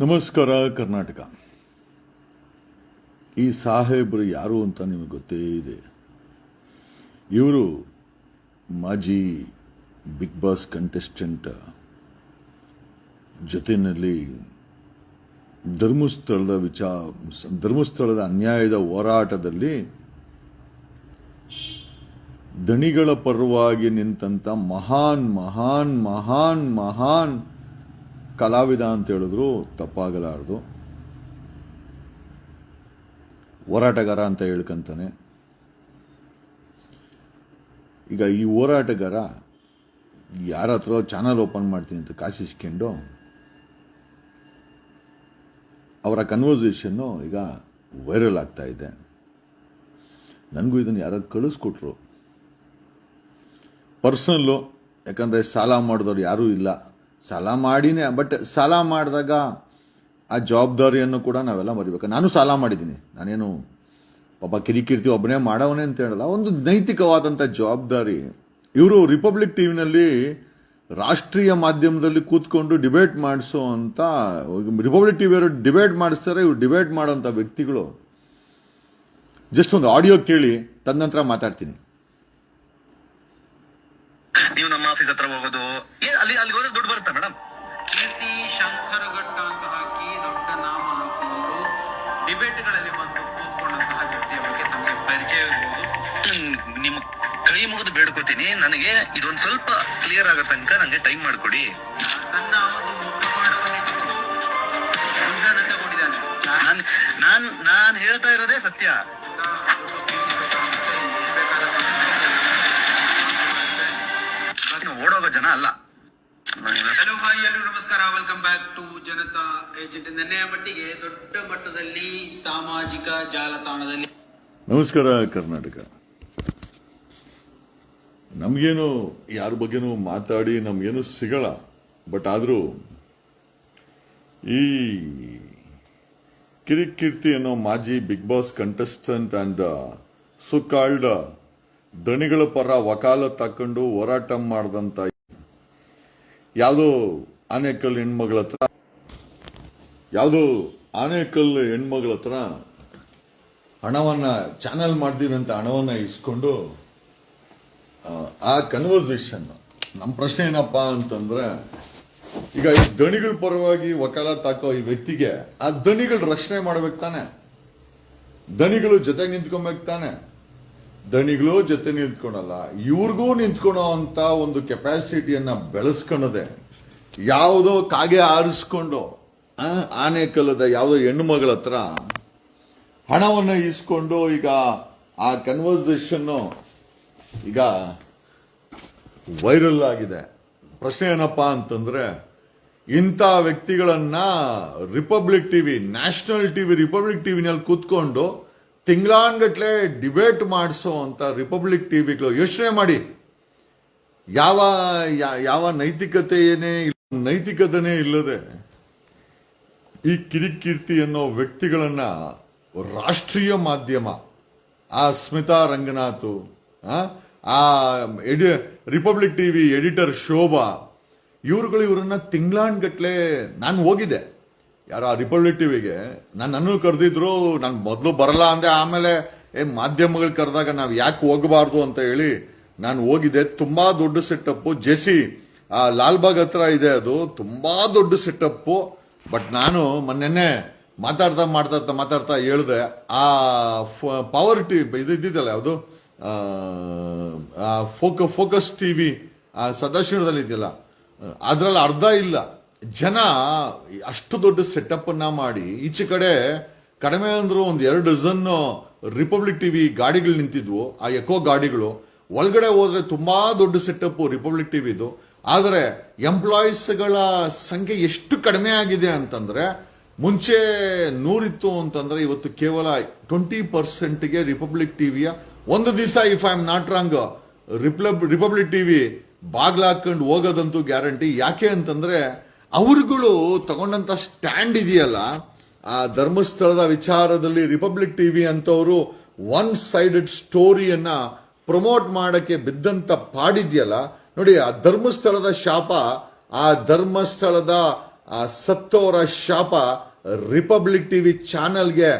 ನಮಸ್ಕಾರ, ಕರ್ನಾಟಕ. ಈ ಸಾಹೇಬರು ಯಾರು ಅಂತ ನಿಮಗೆ ಗೊತ್ತೇ ಇದೆ. ಇವರು ಮಾಜಿ ಬಿಗ್ ಬಾಸ್ ಕಂಟೆಸ್ಟೆಂಟ್ ಜೊತೆಯಲ್ಲಿ ಧರ್ಮಸ್ಥಳದ ವಿಚಾರ ಧರ್ಮಸ್ಥಳದ ಅನ್ಯಾಯದ ಹೋರಾಟದಲ್ಲಿ ದಣಿಗಳ ಪರವಾಗಿ ನಿಂತಂತ ಮಹಾನ್ ಮಹಾನ್ ಮಹಾನ್ ಮಹಾನ್ ಕಲಾವಿದ ಅಂತ ಹೇಳಿದ್ರು ತಪ್ಪಾಗಲಾರದು. ಹೋರಾಟಗಾರ ಅಂತ ಹೇಳ್ಕಂತಾನೆ. ಈಗ ಈ ಹೋರಾಟಗಾರ ಯಾರ ಹತ್ರ ಚಾನಲ್ ಓಪನ್ ಮಾಡ್ತೀನಿ ಅಂತ ಕಾಸಿಸ್ಕೊಂಡು ಅವರ ಕನ್ವರ್ಸೇಷನ್ನು ಈಗ ವೈರಲ್ ಆಗ್ತಾ ಇದೆ. ನನಗೂ ಇದನ್ನು ಯಾರು ಕಳಿಸ್ಕೊಟ್ರು. ಪರ್ಸನಲ್ಲು ಯಾಕಂದರೆ ಸಾಲ ಮಾಡಿದವ್ರು ಯಾರೂ ಇಲ್ಲ. ಸಾಲ ಮಾಡಿನೇ ಬಟ್ ಸಾಲ ಮಾಡಿದಾಗ ಆ ಜವಾಬ್ದಾರಿಯನ್ನು ಕೂಡ ನಾವೆಲ್ಲ ಮರಿಬೇಕು. ನಾನು ಸಾಲ ಮಾಡಿದ್ದೀನಿ. ನಾನೇನು ಪಾಪ ಕಿರಿಕಿರ್ತಿ ಒಬ್ಬನೇ ಮಾಡವನೇ ಅಂತ ಹೇಳಲ್ಲ. ಒಂದು ನೈತಿಕವಾದಂಥ ಜವಾಬ್ದಾರಿ. ಇವರು ರಿಪಬ್ಲಿಕ್ ಟಿವಿನಲ್ಲಿ ರಾಷ್ಟ್ರೀಯ ಮಾಧ್ಯಮದಲ್ಲಿ ಕೂತ್ಕೊಂಡು ಡಿಬೇಟ್ ಮಾಡಿಸೋ ಅಂತ ರಿಪಬ್ಲಿಕ್ ಟಿವಿಯವರು ಡಿಬೇಟ್ ಮಾಡಿಸ್ತಾರೆ, ಇವ್ರು ಡಿಬೇಟ್ ಮಾಡೋಂಥ ವ್ಯಕ್ತಿಗಳು. ಜಸ್ಟ್ ಒಂದು ಆಡಿಯೋ ಕೇಳಿ ತದನಂತರ ಮಾತಾಡ್ತೀನಿ. ನೀವು ನಮ್ಮ ಆಫೀಸ್ ಹತ್ರ ಹೋಗೋದು. ಏ ಅಲ್ಲಿ ಅಲ್ಲಿ ಹೋದ್ರೆ ದುಡ್ಡು ಬರುತ್ತಾ ಮೇಡಮ್ ಕೀರ್ತಿ ಶಂಕರಘಟ್ಟ ಅಂತ ಹಾಕಿ ದೊಡ್ಡ ನಾಮ ಹಾಕೊಂಡು ಡಿಬೇಟ್ಗಳಲ್ಲಿ ಬಂದು ಕೂತ್ಕೊಂಡಂತಹ ವ್ಯಕ್ತಿಯ ಬಗ್ಗೆ ತಮಗೆ ಪರಿಚಯ ನಿಮ್ಮ ಕೈ ಮುಗಿದು ಬೇಡ್ಕೋತೀನಿ. ನನಗೆ ಇದೊಂದು ಸ್ವಲ್ಪ ಕ್ಲಿಯರ್ ಆಗೋ ತನಕ ನನಗೆ ಟೈಮ್ ಮಾಡ್ಕೊಡಿ. ತನ್ನ ಒಂದು ನಾನ್ ನಾನ್ ನಾನ್ ಹೇಳ್ತಾ ಇರೋದೇ ಸತ್ಯ. ಜನ ಅಲ್ಲ. ಹಲೋ ಹಾಯ್ ಎಲ್ಲರೂ ನಮಸ್ಕಾರ. Welcome back to Janata agent ನೆನ್ನೆಯ ಮಟ್ಟಿಗೆ ದೊಡ್ಡ ಮಟ್ಟದಲ್ಲಿ ಸಾಮಾಜಿಕ ಜಾಲತಾಣದಲ್ಲಿ ನಮಸ್ಕಾರ ಕರ್ನಾಟಕ. ನಮಗೇನು ಯಾರ ಬಗ್ಗೆನೂ ಮಾತಾಡಿ ನಮಗೇನು ಸಿಗಲ್ಲ. ಬಟ್ ಆದರೂ ಈ ಕಿರಿಕೀರ್ತಿ ಅನ್ನೋ ಮಾಜಿ Bigg Boss contestant and so called ದಣಿಗಳ ಪರ ವಕಾಲತ್ ಹಾಕೊಂಡು ಹೋರಾಟ ಮಾಡಿದಂಥ ಯಾವುದೋ ಆನೇಕಲ್ ಹೆಣ್ಮಗಳ ಹತ್ರ ಯಾವುದೋ ಆನೇಕಲ್ ಹೆಣ್ಮಗಳ ಹತ್ರ ಹಣವನ್ನ ಚಾನಲ್ ಮಾಡ್ತೀನಂತ ಹಣವನ್ನ ಇಸ್ಕೊಂಡು ಆ, ಕನ್ವರ್ಸೇಷನ್ ನಮ್ಮ ಪ್ರಶ್ನೆ ಏನಪ್ಪಾ ಅಂತಂದ್ರೆ ಈಗ ಈ ದಣಿಗಳ ಪರವಾಗಿ ವಕಾಲತ್ ಹಾಕೋ ಈ ವ್ಯಕ್ತಿಗೆ ಆ ದಣಿಗಳು ರಕ್ಷಣೆ ಮಾಡ್ಬೇಕು ತಾನೆ. ದಣಿಗಳು ಜೊತೆಗೆ ನಿಂತ್ಕೊಬೇಕು ತಾನೆ. ದಣಿಗಳು ಜೊತೆ ನಿಂತ್ಕೊಳಲ್ಲ, ಇವ್ರಿಗೂ ನಿಂತ್ಕೊಳೋ ಅಂತ ಒಂದು ಕೆಪಾಸಿಟಿಯನ್ನ ಬೆಳೆಸ್ಕೊಳದೆ ಯಾವುದೋ ಕಾಗೆ ಆರಿಸ್ಕೊಂಡು ಆನೆ ಆನೆಕಲ್ಲದ ಯಾವುದೋ ಹೆಣ್ಣು ಮಗಳ ಹತ್ರ ಹಣವನ್ನು ಇಸ್ಕೊಂಡು ಈಗ ಆ ಕನ್ವರ್ಸೇಷನ್ನು ಈಗ ವೈರಲ್ ಆಗಿದೆ. ಪ್ರಶ್ನೆ ಏನಪ್ಪಾ ಅಂತಂದ್ರೆ, ಇಂಥ ವ್ಯಕ್ತಿಗಳನ್ನ Republic TV national TV Republic ಟಿವಿನಲ್ಲಿ ಕೂತ್ಕೊಂಡು ತಿಂಗಳಾನ್ಗಟ್ಲೆ ಡಿಬೇಟ್ ಮಾಡಿಸೋ ಅಂತ ರಿಪಬ್ಲಿಕ್ ಟಿ ವಿಗಳು ಯೋಚನೆ ಮಾಡಿ. ಯಾವ ಯಾವ ನೈತಿಕತೆಯೇ ಇಲ್ಲ- ನೈತಿಕತೆನೇ ಇಲ್ಲದೆ ಈ ಕಿರಿಕೀರ್ತಿ ಅನ್ನೋ ವ್ಯಕ್ತಿಗಳನ್ನ ರಾಷ್ಟ್ರೀಯ ಮಾಧ್ಯಮ ಆ ಸ್ಮಿತಾ ರಂಗನಾಥ್ ಆ, ಆ ಎಡಿ ರಿಪಬ್ಲಿಕ್ ಟಿವಿ ಎಡಿಟರ್ ಶೋಭಾ ಇವರುಗಳು ಇವರನ್ನ ತಿಂಗಳಾನ್ಗಟ್ಲೆ ನಾನು ಹೋಗಿದ್ದೆ. ಯಾರ ರಿಪಬ್ಲಿಕ್ ಟಿವಿಗೆ ನಾನು ಕರೆದಿದ್ರು, ನಾನು ಮೊದಲು ಬರಲ್ಲ ಅಂದೆ ಆಮೇಲೆ, ಏ, ಮಾಧ್ಯಮಗಳು ಕರೆದಾಗ ನಾವು ಯಾಕೆ ಹೋಗಬಾರ್ದು ಅಂತ ಹೇಳಿ ನಾನು ಹೋಗಿದ್ದೆ. ತುಂಬ ದೊಡ್ಡ ಸೆಟಪ್ ಜೆಸಿ, ಆ, ಲಾಲ್ಬಾಗ್ ಹತ್ರ ಇದೆ ಅದು. ತುಂಬ ದೊಡ್ಡ ಸೆಟಪ್ ಬಟ್ ನಾನು ಮೊನ್ನೆ ಮಾತಾಡ್ತಾ ಮಾತಾಡ್ತಾ ಮಾತಾಡ್ತಾ ಹೇಳಿದೆ, ಆ ಪವರ್ ಟಿ ಇದು ಇದ್ದಿದ್ದಲ್ಲ ಯಾವುದು? ಫೋಕ, ಫೋಕಸ್ ಟಿವಿ ಆ ಸದಾಶಿವದಲ್ಲಿ ಇದೆಯಲ್ಲ ಅದರಲ್ಲಿ ಅರ್ಧ ಇಲ್ಲ. ಜನ ಅಷ್ಟು ದೊಡ್ಡ ಸೆಟಪ್ ಅನ್ನ ಮಾಡಿ, ಈಚೆ ಕಡೆ ಕಡಿಮೆ ಅಂದ್ರು ಒಂದು ಎರಡು ಡಜನ್ ರಿಪಬ್ಲಿಕ್ ಟಿವಿ ಗಾಡಿಗಳು ನಿಂತಿದ್ವು, ಆ ಎಕೋ ಗಾಡಿಗಳು. ಒಳಗಡೆ ಹೋದ್ರೆ ತುಂಬಾ ದೊಡ್ಡ ಸೆಟಪ್ ರಿಪಬ್ಲಿಕ್ ಟಿವಿದು ಆದರೆ ಎಂಪ್ಲಾಯೀಸ್ಗಳ ಸಂಖ್ಯೆ ಎಷ್ಟು ಕಡಿಮೆ ಆಗಿದೆ ಅಂತಂದ್ರೆ, ಮುಂಚೆ ನೂರಿತ್ತು ಅಂತಂದ್ರೆ ಇವತ್ತು ಕೇವಲ ಟ್ವೆಂಟಿ ಪರ್ಸೆಂಟ್ಗೆ ರಿಪಬ್ಲಿಕ್ ಟಿವಿಯ ಒಂದು ದಿವಸ if I am not wrong Republic TV ಬಾಗ್ಲಾಕೊಂಡು ಹೋಗೋದಂತೂ ಗ್ಯಾರಂಟಿ ಯಾಕೆ ಅಂತಂದ್ರೆ ಅವರುಗಳು ತಗೊಂಡಂತ ಸ್ಟ್ಯಾಂಡ್ ಇದೆಯಲ್ಲ, ಆ ಧರ್ಮಸ್ಥಳದ ವಿಚಾರದಲ್ಲಿ ರಿಪಬ್ಲಿಕ್ ಟಿ ವಿ ಅಂತವರು ಒನ್ ಸೈಡೆಡ್ ಸ್ಟೋರಿಯನ್ನ ಪ್ರಮೋಟ್ ಮಾಡಕ್ಕೆ ಬಿದ್ದಂತ ಪಾಡಿದ್ಯಲ್ಲ, ನೋಡಿ ಆ ಧರ್ಮಸ್ಥಳದ ಶಾಪ, ಆ ಧರ್ಮಸ್ಥಳದ, ಆ ಸತ್ತೋರ ಶಾಪ ರಿಪಬ್ಲಿಕ್ ಟಿವಿ ಚಾನಲ್ಗೆ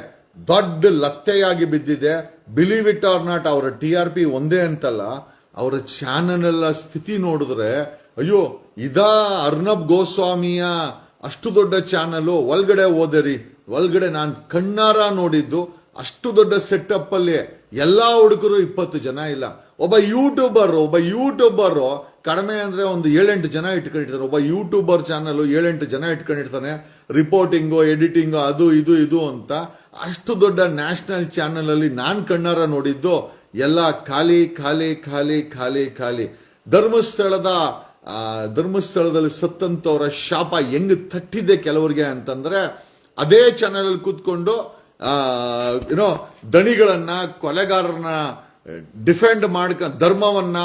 ದೊಡ್ಡ ಲತ್ತೆಯಾಗಿ ಬಿದ್ದಿದೆ. ಬಿಲೀವ್ ಇಟ್ ಆರ್ ನಾಟ್ ಅವರ ಟಿ ಆರ್ ಪಿ ಒಂದೇ ಅಂತಲ್ಲ, ಅವರ ಚಾನಲ್ ಸ್ಥಿತಿ ನೋಡಿದ್ರೆ ಅಯ್ಯೋ, ಇದಾ ಅರ್ನಬ್ ಗೋಸ್ವಾಮಿಯ ಅಷ್ಟು ದೊಡ್ಡ ಚಾನಲು. ಒಳಗಡೆ ಓದರಿ. ಒಳಗಡೆ ನಾನು ಕಣ್ಣಾರ ನೋಡಿದ್ದು. ಅಷ್ಟು ದೊಡ್ಡ ಸೆಟಪ್ ಅಲ್ಲಿ ಎಲ್ಲಾ ಹುಡುಗರು ಇಪ್ಪತ್ತು ಜನ ಇಲ್ಲ. ಒಬ್ಬ ಯೂಟ್ಯೂಬರ್ ಒಬ್ಬ ಯೂಟ್ಯೂಬರ್ ಕಡಿಮೆ ಅಂದ್ರೆ ಒಂದು ಏಳೆಂಟು ಜನ ಇಟ್ಕೊಂಡಿರ್ತಾರೆ. ಒಬ್ಬ ಯೂಟ್ಯೂಬರ್ ಚಾನಲ್ ಏಳೆಂಟು ಜನ ಇಟ್ಕೊಂಡಿರ್ತಾನೆ. ರಿಪೋರ್ಟಿಂಗು ಎಡಿಟಿಂಗು ಅದು, ಇದು ಇದು ಅಂತ. ಅಷ್ಟು ದೊಡ್ಡ ನ್ಯಾಷನಲ್ ಚಾನಲ್ ಅಲ್ಲಿ ನಾನು ಕಣ್ಣಾರ ನೋಡಿದ್ದು. ಎಲ್ಲ ಖಾಲಿ ಖಾಲಿ ಖಾಲಿ ಖಾಲಿ ಖಾಲಿ. ಧರ್ಮಸ್ಥಳದ ಧರ್ಮಸ್ಥಳದಲ್ಲಿ ಸತ್ತಂತವರ ಶಾಪ ಹೆಂಗ್ ತಟ್ಟಿದೆ ಕೆಲವರಿಗೆ ಅಂತಂದ್ರೆ ಅದೇ ಚಾನೆಲ್ ಅಲ್ಲಿ ಕೂತ್ಕೊಂಡು ಆ, ಏನೋ ದಣಿಗಳನ್ನ ಕೊಲೆಗಾರರನ್ನ ಡಿಫೆಂಡ್ ಮಾಡ್ಕ ಧರ್ಮವನ್ನ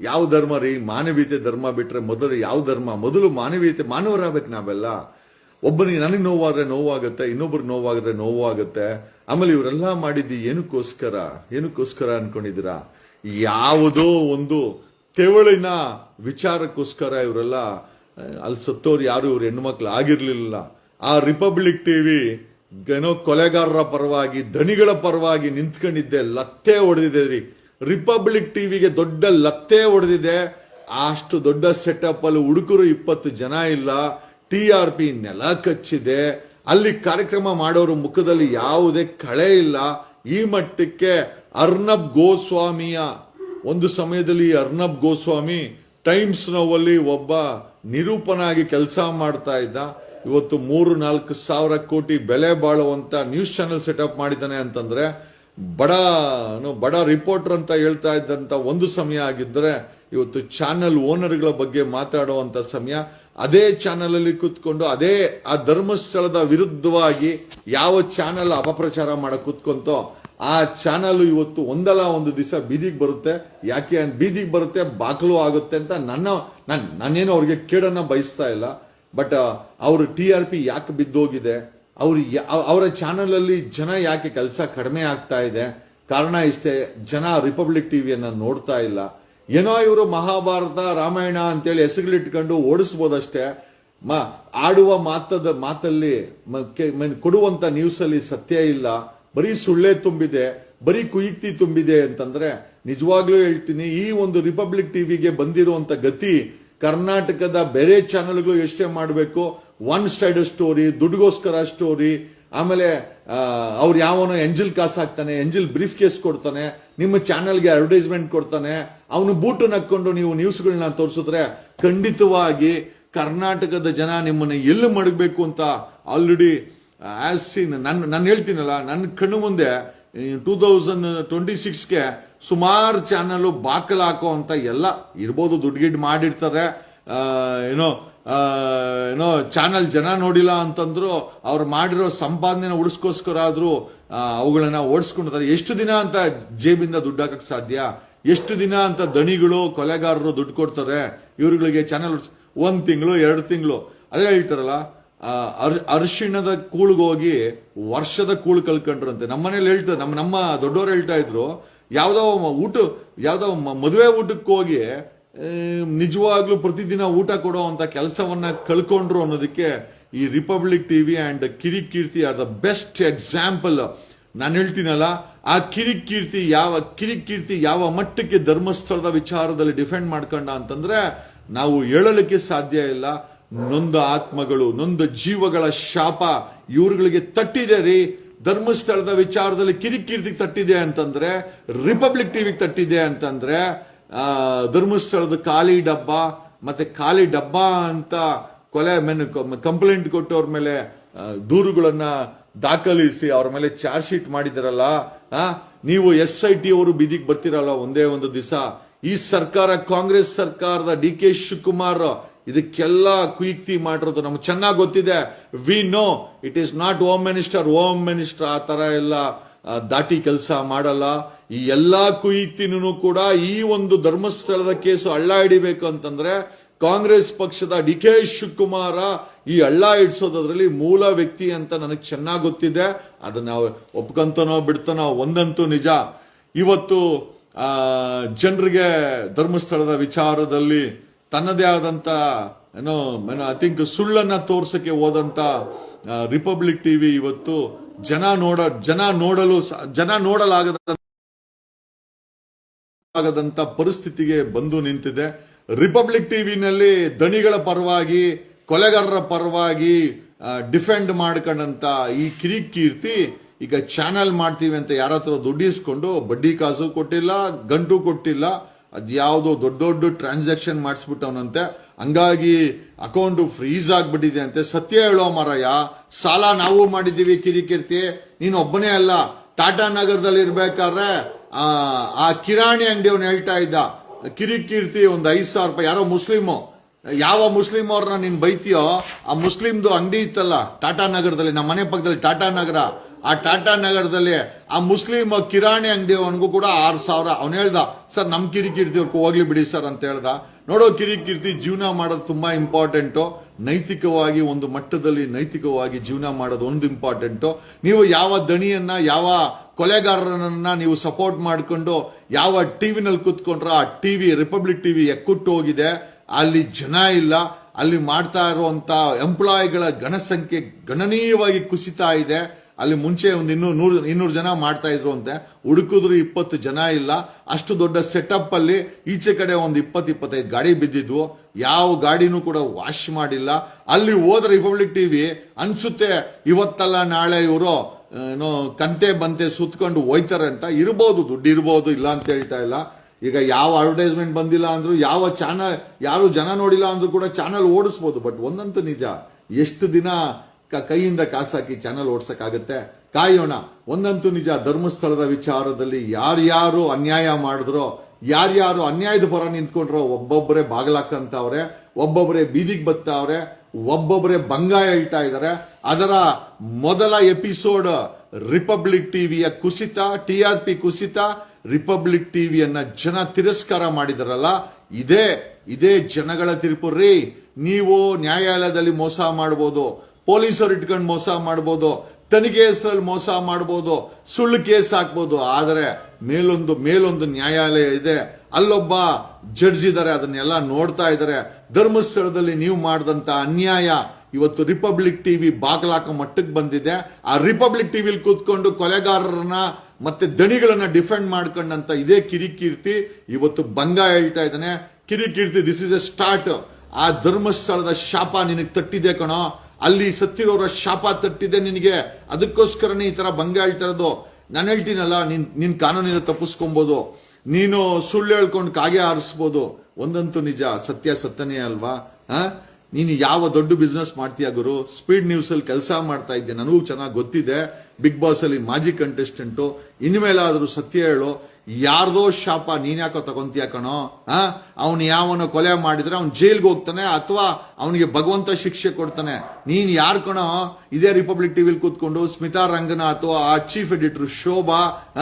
ಯಾವ ಧರ್ಮ ರೀ? ಮಾನವೀಯತೆ ಧರ್ಮ ಬಿಟ್ರೆ ಮೊದಲು ಯಾವ ಧರ್ಮ? ಮೊದಲು ಮಾನವೀಯತೆ ಮಾನವರಾಗ್ಬೇಕು ನಾವೆಲ್ಲ. ಒಬ್ಬನಿಗೆ ನನಗೆ ನೋವಾದ್ರೆ ನೋವಾಗುತ್ತೆ ಇನ್ನೊಬ್ರಿಗೆ ನೋವಾದ್ರೆ ನೋವಾಗುತ್ತೆ. ಆಮೇಲೆ ಇವರೆಲ್ಲ ಮಾಡಿದ್ದು ಏನಕ್ಕೋಸ್ಕರ? ಏನಕ್ಕೋಸ್ಕರ ಅನ್ಕೊಂಡಿದ್ದೀರಾ? ಯಾವುದೋ ಒಂದು ತೆವಳಿನ ವಿಚಾರಕ್ಕೋಸ್ಕರ ಇವರೆಲ್ಲ ಅಲ್ಲಿ ಸತ್ತೋರು ಯಾರು, ಇವ್ರ ಹೆಣ್ಮಕ್ಳು ಆಗಿರಲಿಲ್ಲ. ಆ ರಿಪಬ್ಲಿಕ್ ಟಿ ವಿ ಏನೋ ಕೊಲೆಗಾರರ ಪರವಾಗಿ, ದಣಿಗಳ ಪರವಾಗಿ ನಿಂತ್ಕೊಂಡಿದ್ದೆ, ಲತ್ತೆ ಹೊಡೆದಿದೆ. ರೀ ರಿಪಬ್ಲಿಕ್ ಟಿ ವಿಗೆ ದೊಡ್ಡ ಲತ್ತೆ ಹೊಡೆದಿದೆ. ಅಷ್ಟು ದೊಡ್ಡ ಸೆಟಪ್ ಅಲ್ಲಿ ಹುಡುಗರು ಇಪ್ಪತ್ತು ಜನ ಇಲ್ಲ. ಟಿ ಆರ್ ಪಿ ನೆಲ ಕಚ್ಚಿದೆ. ಅಲ್ಲಿ ಕಾರ್ಯಕ್ರಮ ಮಾಡೋರು ಮುಖದಲ್ಲಿ ಯಾವುದೇ ಕಳೆ ಇಲ್ಲ. ಈ ಮಟ್ಟಕ್ಕೆ ಅರ್ನಬ್ ಗೋಸ್ವಾಮಿಯ, ಒಂದು ಸಮಯದಲ್ಲಿ ಅರ್ನಬ್ ಗೋಸ್ವಾಮಿ ಟೈಮ್ಸ್ ನೋವಲ್ಲಿ ಒಬ್ಬ ನಿರೂಪನಾಗಿ ಕೆಲಸ ಮಾಡ್ತಾ ಇದ್ದ. ಇವತ್ತು ಮೂರು ನಾಲ್ಕು ಸಾವಿರ ಕೋಟಿ ಬೆಲೆ ಬಾಳುವಂತ ನ್ಯೂಸ್ ಚಾನೆಲ್ ಸೆಟಪ್ ಮಾಡಿದ್ದಾನೆ ಅಂತಂದ್ರೆ ಬಡನು ಬಡ ರಿಪೋರ್ಟರ್ ಅಂತ ಹೇಳ್ತಾ ಇದ್ದಂತ ಒಂದು ಸಮಯ ಆಗಿದ್ರೆ, ಇವತ್ತು ಚಾನೆಲ್ ಓನರ್ಗಳ ಬಗ್ಗೆ ಮಾತಾಡುವಂತ ಸಮಯ, ಅದೇ ಚಾನೆಲ್ ಅಲ್ಲಿ ಕೂತ್ಕೊಂಡು, ಅದೇ ಆ ಧರ್ಮಸ್ಥಳದ ವಿರುದ್ಧವಾಗಿ ಯಾವ ಚಾನೆಲ್ ಅಪಪ್ರಚಾರ ಮಾಡಕ್ ಕೂತ್ಕೊಂತೋ ಆ ಚಾನಲ್ ಇವತ್ತು ಒಂದಲ್ಲ ಒಂದು ದಿವಸ ಬೀದಿಗೆ ಬರುತ್ತೆ. ಯಾಕೆ ಬೀದಿಗೆ ಬರುತ್ತೆ, ಬಾಕಲು ಆಗುತ್ತೆ ಅಂತ ನನ್ನ, ನಾನು, ನಾನೇನು ಅವ್ರಿಗೆ ಕೇಡನ್ನ ಬಯಸ್ತಾ ಇಲ್ಲ. ಬಟ್ ಅವ್ರ ಟಿ ಆರ್ ಪಿ ಯಾಕೆ ಬಿದ್ದೋಗಿದೆ? ಅವ್ರ ಅವರ ಚಾನಲ್ ಅಲ್ಲಿ ಜನ ಯಾಕೆ ಕೆಲಸ ಕಡಿಮೆ ಆಗ್ತಾ ಇದೆ? ಕಾರಣ ಇಷ್ಟೇ, ಜನ ರಿಪಬ್ಲಿಕ್ ಟಿವಿಯನ್ನ ನೋಡ್ತಾ ಇಲ್ಲ. ಏನೋ ಇವರು ಮಹಾಭಾರತ, ರಾಮಾಯಣ ಅಂತೇಳಿ ಹೆಸರುಗಳಿಟ್ಕೊಂಡು ಓಡಿಸ್ಬೋದಷ್ಟೇ. ಮ, ಆಡುವ ಮಾತದ, ಮಾತಲ್ಲಿ ಕೊಡುವಂತ ನ್ಯೂಸ್ ಅಲ್ಲಿ ಸತ್ಯ ಇಲ್ಲ. ಬರೀ ಸುಳ್ಳೆ ತುಂಬಿದೆ, ಬರೀ ಕುಯುಕ್ತಿ ತುಂಬಿದೆ ಅಂತಂದ್ರೆ ನಿಜವಾಗ್ಲೂ ಹೇಳ್ತೀನಿ, ಈ ಒಂದು ರಿಪಬ್ಲಿಕ್ ಟಿವಿಗೆ ಬಂದಿರುವಂತ ಗತಿ ಕರ್ನಾಟಕದ ಬೇರೆ ಚಾನೆಲ್ಗಳು ಎಷ್ಟೇ ಮಾಡಬೇಕು ಒನ್ ಸೈಡ್ ಸ್ಟೋರಿ ದುಡ್ಗೋಸ್ಕರ ಸ್ಟೋರಿ ಆಮೇಲೆ ಅವ್ರು ಯಾವನೋ ಎಂಜಿಲ್ ಕಾಸ್ ಹಾಕ್ತಾನೆ ಎಂಜಿಲ್ ಬ್ರೀಫ್ ಕೇಸ್ ಕೊಡ್ತಾನೆ, ನಿಮ್ಮ ಚಾನೆಲ್ಗೆ ಅಡ್ವರ್ಟೈಸ್ಮೆಂಟ್ ಕೊಡ್ತಾನೆ, ಅವನು ಬೂಟು ನಕ್ಕೊಂಡು ನೀವು ನ್ಯೂಸ್ಗಳನ್ನ ತೋರಿಸಿದ್ರೆ ಖಂಡಿತವಾಗಿ ಕರ್ನಾಟಕದ ಜನ ನಿಮ್ಮನ್ನ ಎಲ್ಲಿ ಮಡಗಬೇಕು ಅಂತ ಆಲ್ರೆಡಿ ಆಸ್ ಸೀನ್ ನನ್ನ ನಾನು ಹೇಳ್ತೀನಲ್ಲ ನನ್ನ ಕಣ್ಣು ಮುಂದೆ ಟೂ ತೌಸಂಡ್ ಟ್ವೆಂಟಿ ಸಿಕ್ಸ್ಗೆ ಸುಮಾರು ಚಾನಲ್ಲು ಬಾಕಲ್ ಹಾಕೋ ಅಂತ ಎಲ್ಲ ಇರ್ಬೋದು ದುಡ್ಡು ಗಿಡ್ ಮಾಡಿರ್ತಾರೆ ಏನೋ ಏನೋ ಚಾನಲ್ ಜನ ನೋಡಿಲ್ಲ ಅಂತಂದ್ರು, ಅವ್ರು ಮಾಡಿರೋ ಸಂಪಾದನೆ ಉಳಿಸ್ಕೋಸ್ಕರ ಆದರೂ ಅವುಗಳನ್ನ ಓಡಿಸ್ಕೊಂಡಿದ್ದಾರೆ. ಎಷ್ಟು ದಿನ ಅಂತ ಜೇಬಿಂದ ದುಡ್ಡು ಹಾಕಕ್ಕೆ ಸಾಧ್ಯ? ಎಷ್ಟು ದಿನ ಅಂತ ದಣಿಗಳು, ಕೊಲೆಗಾರರು ದುಡ್ಡು ಕೊಡ್ತಾರೆ? ಇವ್ರುಗಳಿಗೆ ಚಾನಲ್ ಒಂದು ತಿಂಗಳು, ಎರಡು ತಿಂಗಳು. ಅದೇ ಹೇಳ್ತಾರಲ್ಲ ಅರ್- ಅರಿಶಿಣದ ಕೂಳಿಗೋಗಿ ವರ್ಷದ ಕೂಳು ಕಲ್ಕೊಂಡ್ರಂತೆ. ನಮ್ಮನೇಲಿ ಹೇಳ್ತಾರೆ ನಮ್ಮ ನಮ್ಮ ದೊಡ್ಡವರು ಹೇಳ್ತಾ ಇದ್ರು, ಯಾವುದೋ ಊಟ, ಯಾವುದೋ ಮದುವೆ ಊಟಕ್ಕೆ ಹೋಗಿ ನಿಜವಾಗ್ಲೂ ಪ್ರತಿದಿನ ಊಟ ಕೊಡೋ ಅಂತ ಕೆಲಸವನ್ನ ಕಳ್ಕೊಂಡ್ರು ಅನ್ನೋದಕ್ಕೆ ಈ Republic TV and Kirik Keerthi are the best example ನಾನು ಹೇಳ್ತೀನಲ್ಲ, ಆ ಕಿರಿಕ್ ಕೀರ್ತಿ ಯಾವ ಕಿರಿಕ್ ಕೀರ್ತಿ ಯಾವ ಮಟ್ಟಕ್ಕೆ ಧರ್ಮಸ್ಥಳದ ವಿಚಾರದಲ್ಲಿ ಡಿಫೆಂಡ್ ಮಾಡ್ಕೊಂಡ ಅಂತಂದ್ರೆ, ನಾವು ಹೇಳಲಿಕ್ಕೆ ಸಾಧ್ಯ ಇಲ್ಲ. ನೊಂದ ಆತ್ಮಗಳು ನೊಂದ ಜೀವಗಳ ಶಾಪ ಇವರುಗಳಿಗೆ ತಟ್ಟಿದೆ ರೀ. ಧರ್ಮಸ್ಥಳದ ವಿಚಾರದಲ್ಲಿ ಕಿರಿಕಿರಿದಿಗೆ ತಟ್ಟಿದೆ ಅಂತಂದ್ರೆ ರಿಪಬ್ಲಿಕ್ ಟಿವಿಗೆ ತಟ್ಟಿದೆ ಅಂತಂದ್ರೆ ಧರ್ಮಸ್ಥಳದ ಖಾಲಿ ಡಬ್ಬ ಮತ್ತೆ ಖಾಲಿ ಡಬ್ಬ ಅಂತ ಕೊಲೆ ಮೆನ್ ಕಂಪ್ಲೇಂಟ್ ಕೊಟ್ಟವ್ರ ಮೇಲೆ ಆ, ದೂರುಗಳನ್ನ ದಾಖಲಿಸಿ ಅವ್ರ ಮೇಲೆ ಚಾರ್ಜ್ ಶೀಟ್ ಮಾಡಿದಾರಲ್ಲ ನೀವು ಎಸ್ ಐ ಟಿ ಅವರು ಬೀದಿಗೆ ಬರ್ತಿರಲ್ಲ ಒಂದೇ ಒಂದು ದಿವಸ. ಈ ಸರ್ಕಾರ ಕಾಂಗ್ರೆಸ್ ಸರ್ಕಾರದ ಡಿ ಕೆ ಶಿವಕುಮಾರ್ ಇದಕ್ಕೆಲ್ಲ ಕುಯುಕ್ತಿ ಮಾಡಿರೋದು ನಮ್ಗೆ ಚೆನ್ನಾಗಿ ಗೊತ್ತಿದೆ. We know it is not home minister home minister ಆ ತರ ಎಲ್ಲ ದಾಟಿ ಕೆಲಸ ಮಾಡಲ್ಲ. ಈ ಎಲ್ಲ ಕುಯುಕ್ತಿನೂ ಕೂಡ ಈ ಒಂದು ಧರ್ಮಸ್ಥಳದ ಕೇಸು ಹಳ್ಳ ಹಿಡಿಬೇಕು ಅಂತಂದ್ರೆ ಕಾಂಗ್ರೆಸ್ ಪಕ್ಷದ ಡಿ ಕೆ ಶಿವಕುಮಾರ ಈ ಹಳ್ಳ ಇಡ್ಸೋದ್ರಲ್ಲಿ ಮೂಲ ವ್ಯಕ್ತಿ ಅಂತ ನನಗೆ ಚೆನ್ನಾಗಿ ಗೊತ್ತಿದೆ. ಅದನ್ನ ಒಪ್ಕೊಂತನೋ ಬಿಡ್ತಾನೋ ಒಂದಂತೂ ನಿಜ. ಇವತ್ತು ಜನರಿಗೆ ಧರ್ಮಸ್ಥಳದ ವಿಚಾರದಲ್ಲಿ ತನ್ನದೇ ಆದಂತ, ಏನೋ ಐ ಥಿಂಕ್ ಸುಳ್ಳನ್ನ ತೋರ್ಸಕ್ಕೆ ಹೋದಂತ ರಿಪಬ್ಲಿಕ್ ಟಿವಿ ಇವತ್ತು ಜನ ನೋಡ, ಜನ ನೋಡಲು ಜನ ನೋಡಲಾಗದಂತ, ಆಗದಂತ ಪರಿಸ್ಥಿತಿಗೆ ಬಂದು ನಿಂತಿದೆ. ರಿಪಬ್ಲಿಕ್ ಟಿವಿನಲ್ಲಿ ದಣಿಗಳ ಪರವಾಗಿ, ಕೊಲೆಗಾರರ ಪರವಾಗಿ ಡಿಫೆಂಡ್ ಮಾಡ್ಕೊಂಡಂತ ಈ ಕಿರಿಕೀರ್ತಿ ಈಗ ಚಾನಲ್ ಮಾಡ್ತೀವಿ ಅಂತ ಯಾರ ಹತ್ರ ದುಡ್ಡಿಸ್ಕೊಂಡು ಬಡ್ಡಿ ಕಾಸು ಕೊಟ್ಟಿಲ್ಲ, ಗಂಟು ಕೊಟ್ಟಿಲ್ಲ ಅದ್ಯಾವುದೋ ದೊಡ್ಡ ದೊಡ್ಡ ಟ್ರಾನ್ಸಾಕ್ಷನ್ ಮಾಡಿಸ್ಬಿಟ್ಟವನಂತೆ. ಹಂಗಾಗಿ ಅಕೌಂಟ್ ಫ್ರೀಸ್ ಆಗಿಬಿಟ್ಟಿದೆ ಅಂತೆ. ಸತ್ಯ ಹೇಳೋ ಮಾರಯ್ಯ ಸಾಲ ನಾವು ಮಾಡಿದ್ದೀವಿ ಕಿರಿಕಿರ್ತಿ ನೀನು ಒಬ್ಬನೇ ಅಲ್ಲ, ಟಾಟಾ ನಗರದಲ್ಲಿ ಇರ್ಬೇಕಾದ್ರೆ, ಆ ಕಿರಾಣಿ ಅಂಗಡಿಯವನು ಹೇಳ್ತಾ ಇದ್ದ ಕಿರಿಕೀರ್ತಿ ಒಂದು ಐದು ಸಾವಿರ ರೂಪಾಯಿ. ಯಾರೋ ಮುಸ್ಲಿಮು. ಯಾವ ಮುಸ್ಲಿಂ ಅವ್ರನ್ನ ನೀನು ಬೈತೀಯೋ, ಆ ಮುಸ್ಲಿಮ್ದು ಅಂಗಡಿ ಇತ್ತಲ್ಲ, ಟಾಟಾ ನಗರದಲ್ಲಿ ನಮ್ಮ ಮನೆ ಪಕ್ಕದಲ್ಲಿ ಟಾಟಾ ನಗರ. ಆ ಟಾಟಾ ನಗರದಲ್ಲಿ ಆ ಮುಸ್ಲಿಂ ಕಿರಾಣಿ ಅಂಗಡಿಯವನಿಗೂ ಕೂಡ ಆರು ಸಾವಿರ. ಅವನು ಹೇಳ್ದ, ಸರ್, ನಮ್ ಕಿರಿಕೀರ್ತಿ ಅವ್ರಿಗೆ ಹೋಗ್ಲಿ ಬಿಡಿ ಸರ್ ಅಂತ ಹೇಳ್ದ. ನೋಡೋ ಕಿರಿಕಿರ್ತಿ ಜೀವನ ಮಾಡೋದು ತುಂಬಾ ಇಂಪಾರ್ಟೆಂಟು ನೈತಿಕವಾಗಿ ಒಂದು ಮಟ್ಟದಲ್ಲಿ ನೈತಿಕವಾಗಿ ಜೀವನ ಮಾಡೋದು ಒಂದು ಇಂಪಾರ್ಟೆಂಟು ನೀವು ಯಾವ ದಣಿಯನ್ನ, ಯಾವ ಕೊಲೆಗಾರರನ್ನ ನೀವು ಸಪೋರ್ಟ್ ಮಾಡಿಕೊಂಡು ಯಾವ ಟಿವಿನಲ್ಲಿ ಕೂತ್ಕೊಂಡ್ರ ಆ ಟಿವಿ ರಿಪಬ್ಲಿಕ್ ಟಿವಿ ಎಕ್ಕುಟ್ಟು ಹೋಗಿದೆ. ಅಲ್ಲಿ ಜನ ಇಲ್ಲ. ಅಲ್ಲಿ ಮಾಡ್ತಾ ಇರುವಂತ ಎಂಪ್ಲಾಯಿಗಳ ಗಣಸಂಖ್ಯೆ ಗಣನೀಯವಾಗಿ ಕುಸಿತಾ ಇದೆ. ಅಲ್ಲಿ ಮುಂಚೆ ಒಂದು ಇನ್ನೂರು, ನೂರು, ಇನ್ನೂರು ಜನ ಮಾಡ್ತಾ ಇದ್ರು ಅಂತೆ. ಹುಡುಕಿದ್ರು ಇಪ್ಪತ್ತು ಜನ ಇಲ್ಲ. ಅಷ್ಟು ದೊಡ್ಡ ಸೆಟಪ್ ಅಲ್ಲಿ ಈಚೆ ಕಡೆ ಒಂದು ಇಪ್ಪತ್ತು, ಇಪ್ಪತ್ತೈದು ಗಾಡಿ ಬಿದ್ದಿದ್ವು. ಯಾವ ಗಾಡಿನೂ ಕೂಡ ವಾಶ್ ಮಾಡಿಲ್ಲ. ಅಲ್ಲಿ ಹೋದ್ರೆ ರಿಪಬ್ಲಿಕ್ ಟಿವಿ ಅನ್ಸುತ್ತೆ, ಇವತ್ತಲ್ಲ ನಾಳೆ ಇವರು ಏನೋ ಕಂತೆ ಬಂತೆ ಸುತ್ಕೊಂಡು ಹೋಯ್ತಾರೆ ಅಂತ. ಇರ್ಬೋದು, ದುಡ್ಡು ಇರ್ಬೋದು, ಇಲ್ಲ ಅಂತ ಹೇಳ್ತಾ ಇಲ್ಲ. ಈಗ ಯಾವ ಅಡ್ವರ್ಟೈಸ್ಮೆಂಟ್ ಬಂದಿಲ್ಲ ಅಂದ್ರೂ, ಯಾವ ಚಾನಲ್ ಯಾರು ಜನ ನೋಡಿಲ್ಲ ಅಂದ್ರೂ ಕೂಡ ಚಾನಲ್ ಓಡಿಸ್ಬೋದು. ಬಟ್ ಒಂದಂತೂ ನಿಜ, ಎಷ್ಟು ದಿನ ಕೈಯಿಂದ ಕಾಸಾಕಿ ಚಾನಲ್ ಓಡ್ಸಕ್ಕಾಗತ್ತೆ. ಕಾಯೋಣ, ಒಂದಂತೂ ನಿಜ ಧರ್ಮಸ್ಥಳದ ವಿಚಾರದಲ್ಲಿ ಯಾರ್ಯಾರು ಅನ್ಯಾಯ ಮಾಡಿದ್ರೋ, ಯಾರ್ಯಾರು ಅನ್ಯಾಯದ ಪರ ನಿಂತ್ಕೊಂಡ್ರೋ, ಒಬ್ಬೊಬ್ಬರೇ ಬಾಗ್ಲಾಕಂತವ್ರೆ, ಒಬ್ಬೊಬ್ಬರೇ ಬೀದಿಗೆ ಬತ್ತಾವ್ರೆ, ಒಬ್ಬೊಬ್ಬರೇ ಬಂಗಾಯ ಇಳ್ತಾ ಇದ್ದಾರೆ ಅದರ ಮೊದಲ ಎಪಿಸೋಡ್ ರಿಪಬ್ಲಿಕ್ ಟಿವಿಯ ಕುಸಿತ, ಟಿ ಆರ್ ಪಿ ಕುಸಿತ, ರಿಪಬ್ಲಿಕ್ ಟಿವಿಯನ್ನ ಜನ ತಿರಸ್ಕಾರ ಮಾಡಿದಾರಲ್ಲ, ಇದೇ ಇದೇ ಜನಗಳ ತೀರ್ಪು ರೀ ನೀವು ನ್ಯಾಯಾಲಯದಲ್ಲಿ ಮೋಸ ಮಾಡ್ಬೋದು. ಪೊಲೀಸರು ಇಟ್ಕೊಂಡು ಮೋಸ ಮಾಡ್ಬೋದು, ತನಿಖೆ ಹೆಸರಲ್ಲಿ ಮೋಸ ಮಾಡ್ಬೋದು, ಸುಳ್ಳು ಕೇಸ್ ಹಾಕ್ಬೋದು, ಆದರೆ ಮೇಲೊಂದು ಮೇಲೊಂದು ನ್ಯಾಯಾಲಯ ಇದೆ, ಅಲ್ಲೊಬ್ಬ ಜಡ್ಜ್ ಇದ್ದಾರೆ ಅದನ್ನೆಲ್ಲ ನೋಡ್ತಾ ಇದ್ದಾರೆ ಧರ್ಮಸ್ಥಳದಲ್ಲಿ ನೀವು ಮಾಡಿದಂತ ಅನ್ಯಾಯ ಇವತ್ತು ರಿಪಬ್ಲಿಕ್ ಟಿವಿ ಬಾಗ್ಲಾಕ ಮಟ್ಟಕ್ಕೆ ಬಂದಿದೆ. ಆ ರಿಪಬ್ಲಿಕ್ ಟಿವಿಲಿ ಕೂತ್ಕೊಂಡು ಕೊಲೆಗಾರರನ್ನ ಮತ್ತೆ ದಣಿಗಳನ್ನ ಡಿಫೆಂಡ್ ಮಾಡ್ಕೊಂಡಂತ ಇದೇ ಕಿರಿಕೀರ್ತಿ ಇವತ್ತು ಬಂಗ ಹೇಳ್ತಾ ಇದ್ದಾನೆ. Kirik Keerthi this is a start ಆ ಧರ್ಮಸ್ಥಳದ ಶಾಪ ನಿನಗೆ ತಟ್ಟಿದೆ ಕಣೋ. ಅಲ್ಲಿ ಸತ್ತಿರೋರ ಶಾಪ ತಟ್ಟಿದೆ ನಿನಗೆ. ಅದಕ್ಕೋಸ್ಕರನೇ ಈ ತರ ಭಂಗ ಹೇಳ್ತಾ ಇರೋದು ನಾನು ಹೇಳ್ತೀನಲ್ಲ, ನಿನ್ ನಿನ್ನ ಕಾನೂನಿಂದ ತಪ್ಪಿಸ್ಕೊಬೋದು. ನೀನು ಸುಳ್ಳು ಹೇಳ್ಕೊಂಡು ಕಾಗೆ ಆರಿಸ್ಬೋದು ಒಂದಂತೂ ನಿಜ, ಸತ್ಯ ಸತ್ತನೇ ಅಲ್ವಾ? ಹಾಂ? ನೀನು ಯಾವ ದೊಡ್ಡ ಬಿಸ್ನೆಸ್ ಮಾಡ್ತೀಯ ಗುರು? ಸ್ಪೀಡ್ ನ್ಯೂಸಲ್ಲಿ ಕೆಲಸ ಮಾಡ್ತಾ ಇದ್ದೆ. ನನಗೂ ಚೆನ್ನಾಗಿ ಗೊತ್ತಿದೆ. ಬಿಗ್ ಬಾಸಲ್ಲಿ ಮಾಜಿ ಕಂಟೆಸ್ಟೆಂಟು ಇನ್ಮೇಲಾದರೂ ಸತ್ಯ ಹೇಳು. ಯಾರ್ದೋ ಶಾಪ ನೀನ್ ಯಾಕೋ ತಗೊಂತೀಯ ಕಣೋ, ಆ? ಅವನು ಯಾವನು ಕೊಲೆ ಮಾಡಿದ್ರೆ ಅವ್ನು ಜೈಲ್ಗೆ ಹೋಗ್ತಾನೆ ಅಥವಾ ಅವನಿಗೆ ಭಗವಂತ ಶಿಕ್ಷೆ ಕೊಡ್ತಾನೆ. ನೀನ್ ಯಾರು ಕಣೋ? ಇದೇ ರಿಪಬ್ಲಿಕ್ ಟಿವಿಲಿ ಕೂತ್ಕೊಂಡು ಸ್ಮಿತಾ ರಂಗನಾಥ್, ಆ ಚೀಫ್ ಎಡಿಟರ್ ಶೋಭಾ,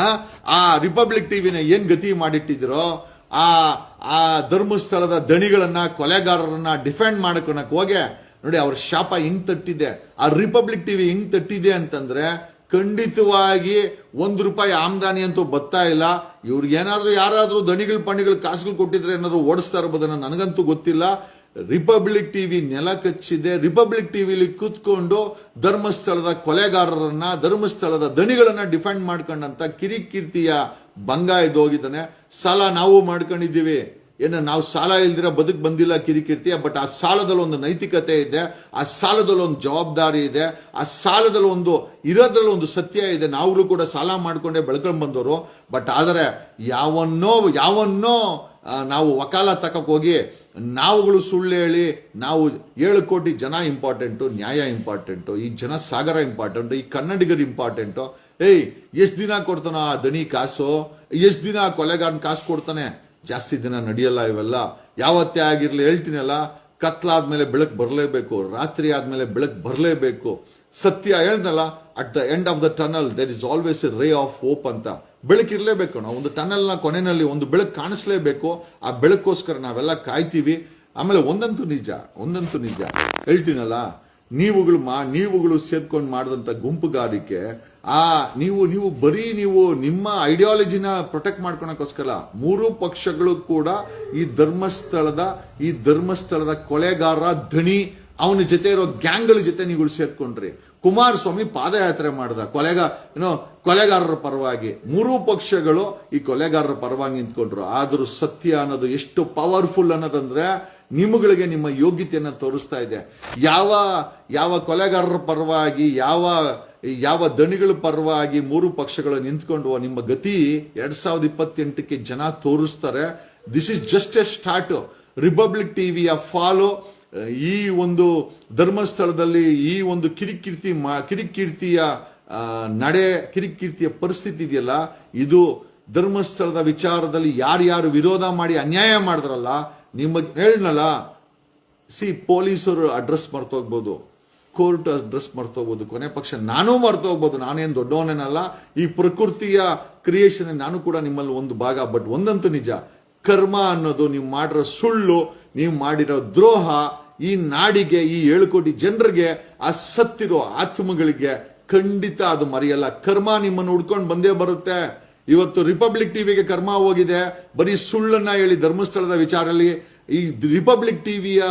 ಆ? ರಿಪಬ್ಲಿಕ್ ಟಿವಿನ ಏನ್ ಗತಿ ಮಾಡಿಟ್ಟಿದ್ರು ಆ ಆ ಧರ್ಮಸ್ಥಳದ ದಣಿಗಳನ್ನ, ಕೊಲೆಗಾರರನ್ನ ಡಿಫೆಂಡ್ ಮಾಡ್ಕೊಳಕ್ ಹೋಗೆ. ನೋಡಿ, ಅವ್ರ ಶಾಪ ಹಿಂಗ್ ತಟ್ಟಿದೆ. ಆ ರಿಪಬ್ಲಿಕ್ ಟಿವಿ ಹಿಂಗ್ ತಟ್ಟಿದೆ ಅಂತಂದ್ರೆ ಖಂಡಿತವಾಗಿ ಒಂದು ರೂಪಾಯಿ ಆಮದಾನಿ ಅಂತೂ ಬತ್ತಾ ಇಲ್ಲ. ಇವ್ರಿಗೆ ಏನಾದರೂ ಯಾರಾದರೂ ದಣಿಗಳು, ಪಣಿಗಳು, ಕಾಸುಗಳು ಕೊಟ್ಟಿದ್ರೆ ಏನಾದರೂ ಓಡಿಸ್ತಾ ಇರ್ಬೋದನ್ನು ನನಗಂತೂ ಗೊತ್ತಿಲ್ಲ. ರಿಪಬ್ಲಿಕ್ ಟಿವಿ ನೆಲ ಕಚ್ಚಿದೆ. ರಿಪಬ್ಲಿಕ್ ಟಿವಿಲಿ ಕೂತ್ಕೊಂಡು ಧರ್ಮಸ್ಥಳದ ಕೊಲೆಗಾರರನ್ನ, ಧರ್ಮಸ್ಥಳದ ದಣಿಗಳನ್ನ ಡಿಫೆಂಡ್ ಮಾಡ್ಕೊಂಡಂತ ಕಿರಿಕೀರ್ತಿಯ ಭಂಗ ಇದ್ದೋಗಿದ್ದಾನೆ ಸಾಲ ನಾವು ಮಾಡ್ಕೊಂಡಿದ್ದೀವಿ. ಏನು ನಾವು ಸಾಲ ಇಲ್ದಿರ ಬದುಕು ಬಂದಿಲ್ಲ ಕಿರಿಕಿರ್ತೀಯ ಬಟ್ ಆ ಸಾಲದಲ್ಲಿ ಒಂದು ನೈತಿಕತೆ ಇದೆ, ಆ ಸಾಲದಲ್ಲಿ ಒಂದು ಜವಾಬ್ದಾರಿ ಇದೆ, ಆ ಸಾಲದಲ್ಲಿ ಒಂದು, ಇರೋದ್ರಲ್ಲಿ ಒಂದು ಸತ್ಯ ಇದೆ. ನಾವುಗಳು ಕೂಡ ಸಾಲ ಮಾಡಿಕೊಂಡೇ ಬೆಳ್ಕೊಂಡು ಬಂದವರು ಬಟ್ ಆದರೆ ಯಾವನ್ನೋ ಯಾವನ್ನೋ ನಾವು ವಕಾಲ ಹೋಗಿ ನಾವುಗಳು ಸುಳ್ಳು ಹೇಳಿ, ನಾವು ಏಳು ಕೋಟಿ ಜನ ಇಂಪಾರ್ಟೆಂಟು ನ್ಯಾಯ ಇಂಪಾರ್ಟೆಂಟು ಈ ಜನ ಸಾಗರ ಇಂಪಾರ್ಟೆಂಟು ಈ ಕನ್ನಡಿಗರು ಇಂಪಾರ್ಟೆಂಟು ಏಯ್, ಎಷ್ಟು ದಿನ ಕೊಡ್ತಾನ ಆ ದಣಿ ಕಾಸು? ಎಷ್ಟು ದಿನ ಕೊಲೆಗಾರನ್ ಕಾಸು ಕೊಡ್ತಾನೆ? ಜಾಸ್ತಿ ದಿನ ನಡೆಯಲ್ಲ ಇವೆಲ್ಲ. ಯಾವತ್ತೇ ಆಗಿರಲಿ ಹೇಳ್ತೀನಲ್ಲ ಕತ್ಲಾದ್ಮೇಲೆ ಬೆಳಕು ಬರಲೇಬೇಕು, ರಾತ್ರಿ ಆದಮೇಲೆ ಬೆಳಕು ಬರಲೇಬೇಕು. ಸತ್ಯ ಹೇಳ್ದಲ್ಲ at the end of the tunnel there is always a ray of hope ಅಂತ. ಬೆಳಕಿರಲೇಬೇಕು ನಾವು ಒಂದು ಟನಲ್ನ ಕೊನೆಯಲ್ಲಿ ಒಂದು ಬೆಳಕು ಕಾಣಿಸ್ಲೇಬೇಕು. ಆ ಬೆಳಕೋಸ್ಕರ ನಾವೆಲ್ಲ ಕಾಯ್ತೀವಿ. ಆಮೇಲೆ ಒಂದಂತೂ ನಿಜ ಒಂದಂತೂ ನಿಜ. ಹೇಳ್ತೀನಲ್ಲ, ನೀವುಗಳು ಮಾ, ನೀವುಗಳು ಸೇರ್ಕೊಂಡು ಮಾಡಿದಂಥ ಗುಂಪುಗಾರಿಕೆ ಆ, ನೀವು ನೀವು ಬರೀ ನೀವು ನಿಮ್ಮ ಐಡಿಯಾಲಜಿನ ಪ್ರೊಟೆಕ್ಟ್ ಮಾಡ್ಕೊಳಕ್ಕೋಸ್ಕರ ಮೂರು ಪಕ್ಷಗಳು ಕೂಡ ಈ ಧರ್ಮಸ್ಥಳದ ಈ ಧರ್ಮಸ್ಥಳದ ಕೊಲೆಗಾರ ಧಣಿ ಅವನ ಜೊತೆ ಇರೋ ಗ್ಯಾಂಗ್ಗಳ ಜೊತೆ ನೀವು ಸೇರ್ಕೊಂಡ್ರಿ. ಕುಮಾರಸ್ವಾಮಿ ಪಾದಯಾತ್ರೆ ಮಾಡ್ದ, ಕೊಲೆಗ ಏನೋ ಕೊಲೆಗಾರರ ಪರವಾಗಿ. ಮೂರೂ ಪಕ್ಷಗಳು ಈ ಕೊಲೆಗಾರರ ಪರವಾಗಿ ನಿಂತ್ಕೊಂಡ್ರು. ಆದರೂ ಸತ್ಯ ಅನ್ನೋದು ಎಷ್ಟು ಪವರ್ಫುಲ್ ಅನ್ನೋದಂದ್ರೆ ನಿಮ್ಗಳಿಗೆ ನಿಮ್ಮ ಯೋಗ್ಯತೆಯನ್ನು ತೋರಿಸ್ತಾ ಇದೆ. ಯಾವ ಯಾವ ಕೊಲೆಗಾರರ ಪರವಾಗಿ, ಯಾವ ಯಾವ ದಣಿಗಳ ಪರವಾಗಿ ಮೂರು ಪಕ್ಷಗಳು ನಿಂತ್ಕೊಂಡು ನಿಮ್ಮ ಗತಿ ಎರಡ್ ಸಾವಿರದ ಇಪ್ಪತ್ತೆಂಟಕ್ಕೆ ಜನ ತೋರಿಸ್ತಾರೆ. This is just a start Republic ಟಿವಿಯ ಫಾಲೋ ಈ ಒಂದು ಧರ್ಮಸ್ಥಳದಲ್ಲಿ ಈ ಒಂದು ಕಿರಿಕೀರ್ತಿ ಮಾ- ಕಿರಿಕೀರ್ತಿಯ ನಡೆ, ಕಿರಿಕೀರ್ತಿಯ ಪರಿಸ್ಥಿತಿ ಇದೆಯಲ್ಲ, ಇದು ಧರ್ಮಸ್ಥಳದ ವಿಚಾರದಲ್ಲಿ ಯಾರ್ಯಾರು ವಿರೋಧ ಮಾಡಿ ಅನ್ಯಾಯ ಮಾಡಿದ್ರಲ್ಲ, ನಿಮ್ಮ ಹೇಳನಲ್ಲ, ಸಿ, ಪೊಲೀಸರು ಅಡ್ರೆಸ್ ಮರ್ತೋಗ್ಬೋದು. ಕೋರ್ಟ್ ಅಡ್ರೆಸ್ ಮರ್ತೋಗ್ಬೋದು, ಕೊನೆ ಪಕ್ಷ ನಾನೂ ಮರ್ತೋಗ್ಬೋದು, ನಾನೇನು ದೊಡ್ಡವನೇನಲ್ಲ, ಈ ಪ್ರಕೃತಿಯ ಕ್ರಿಯೇಷನ್ ನಾನು ಕೂಡ ನಿಮ್ಮಲ್ಲಿ ಒಂದು ಭಾಗ ಬಟ್ ಒಂದಂತೂ ನಿಜ, ಕರ್ಮ ಅನ್ನೋದು ನೀವು ಮಾಡಿರೋ ಸುಳ್ಳು, ನೀವು ಮಾಡಿರೋ ದ್ರೋಹ, ಈ ನಾಡಿಗೆ, ಈ ಏಳು ಕೋಟಿ ಜನರಿಗೆ, ಆ ಸತ್ತಿರೋ ಆತ್ಮಗಳಿಗೆ ಖಂಡಿತ ಅದು ಮರೆಯಲ್ಲ. ಕರ್ಮ ನಿಮ್ಮನ್ನು ಹುಡ್ಕೊಂಡು ಬಂದೇ ಬರುತ್ತೆ. ಇವತ್ತು ರಿಪಬ್ಲಿಕ್ ಟಿವಿಗೆ ಕರ್ಮ ಹೋಗಿದೆ. ಬರೀ ಸುಳ್ಳನ್ನ ಹೇಳಿ ಧರ್ಮಸ್ಥಳದ ವಿಚಾರದಲ್ಲಿ ಈ ರಿಪಬ್ಲಿಕ್ ಟಿವಿಯ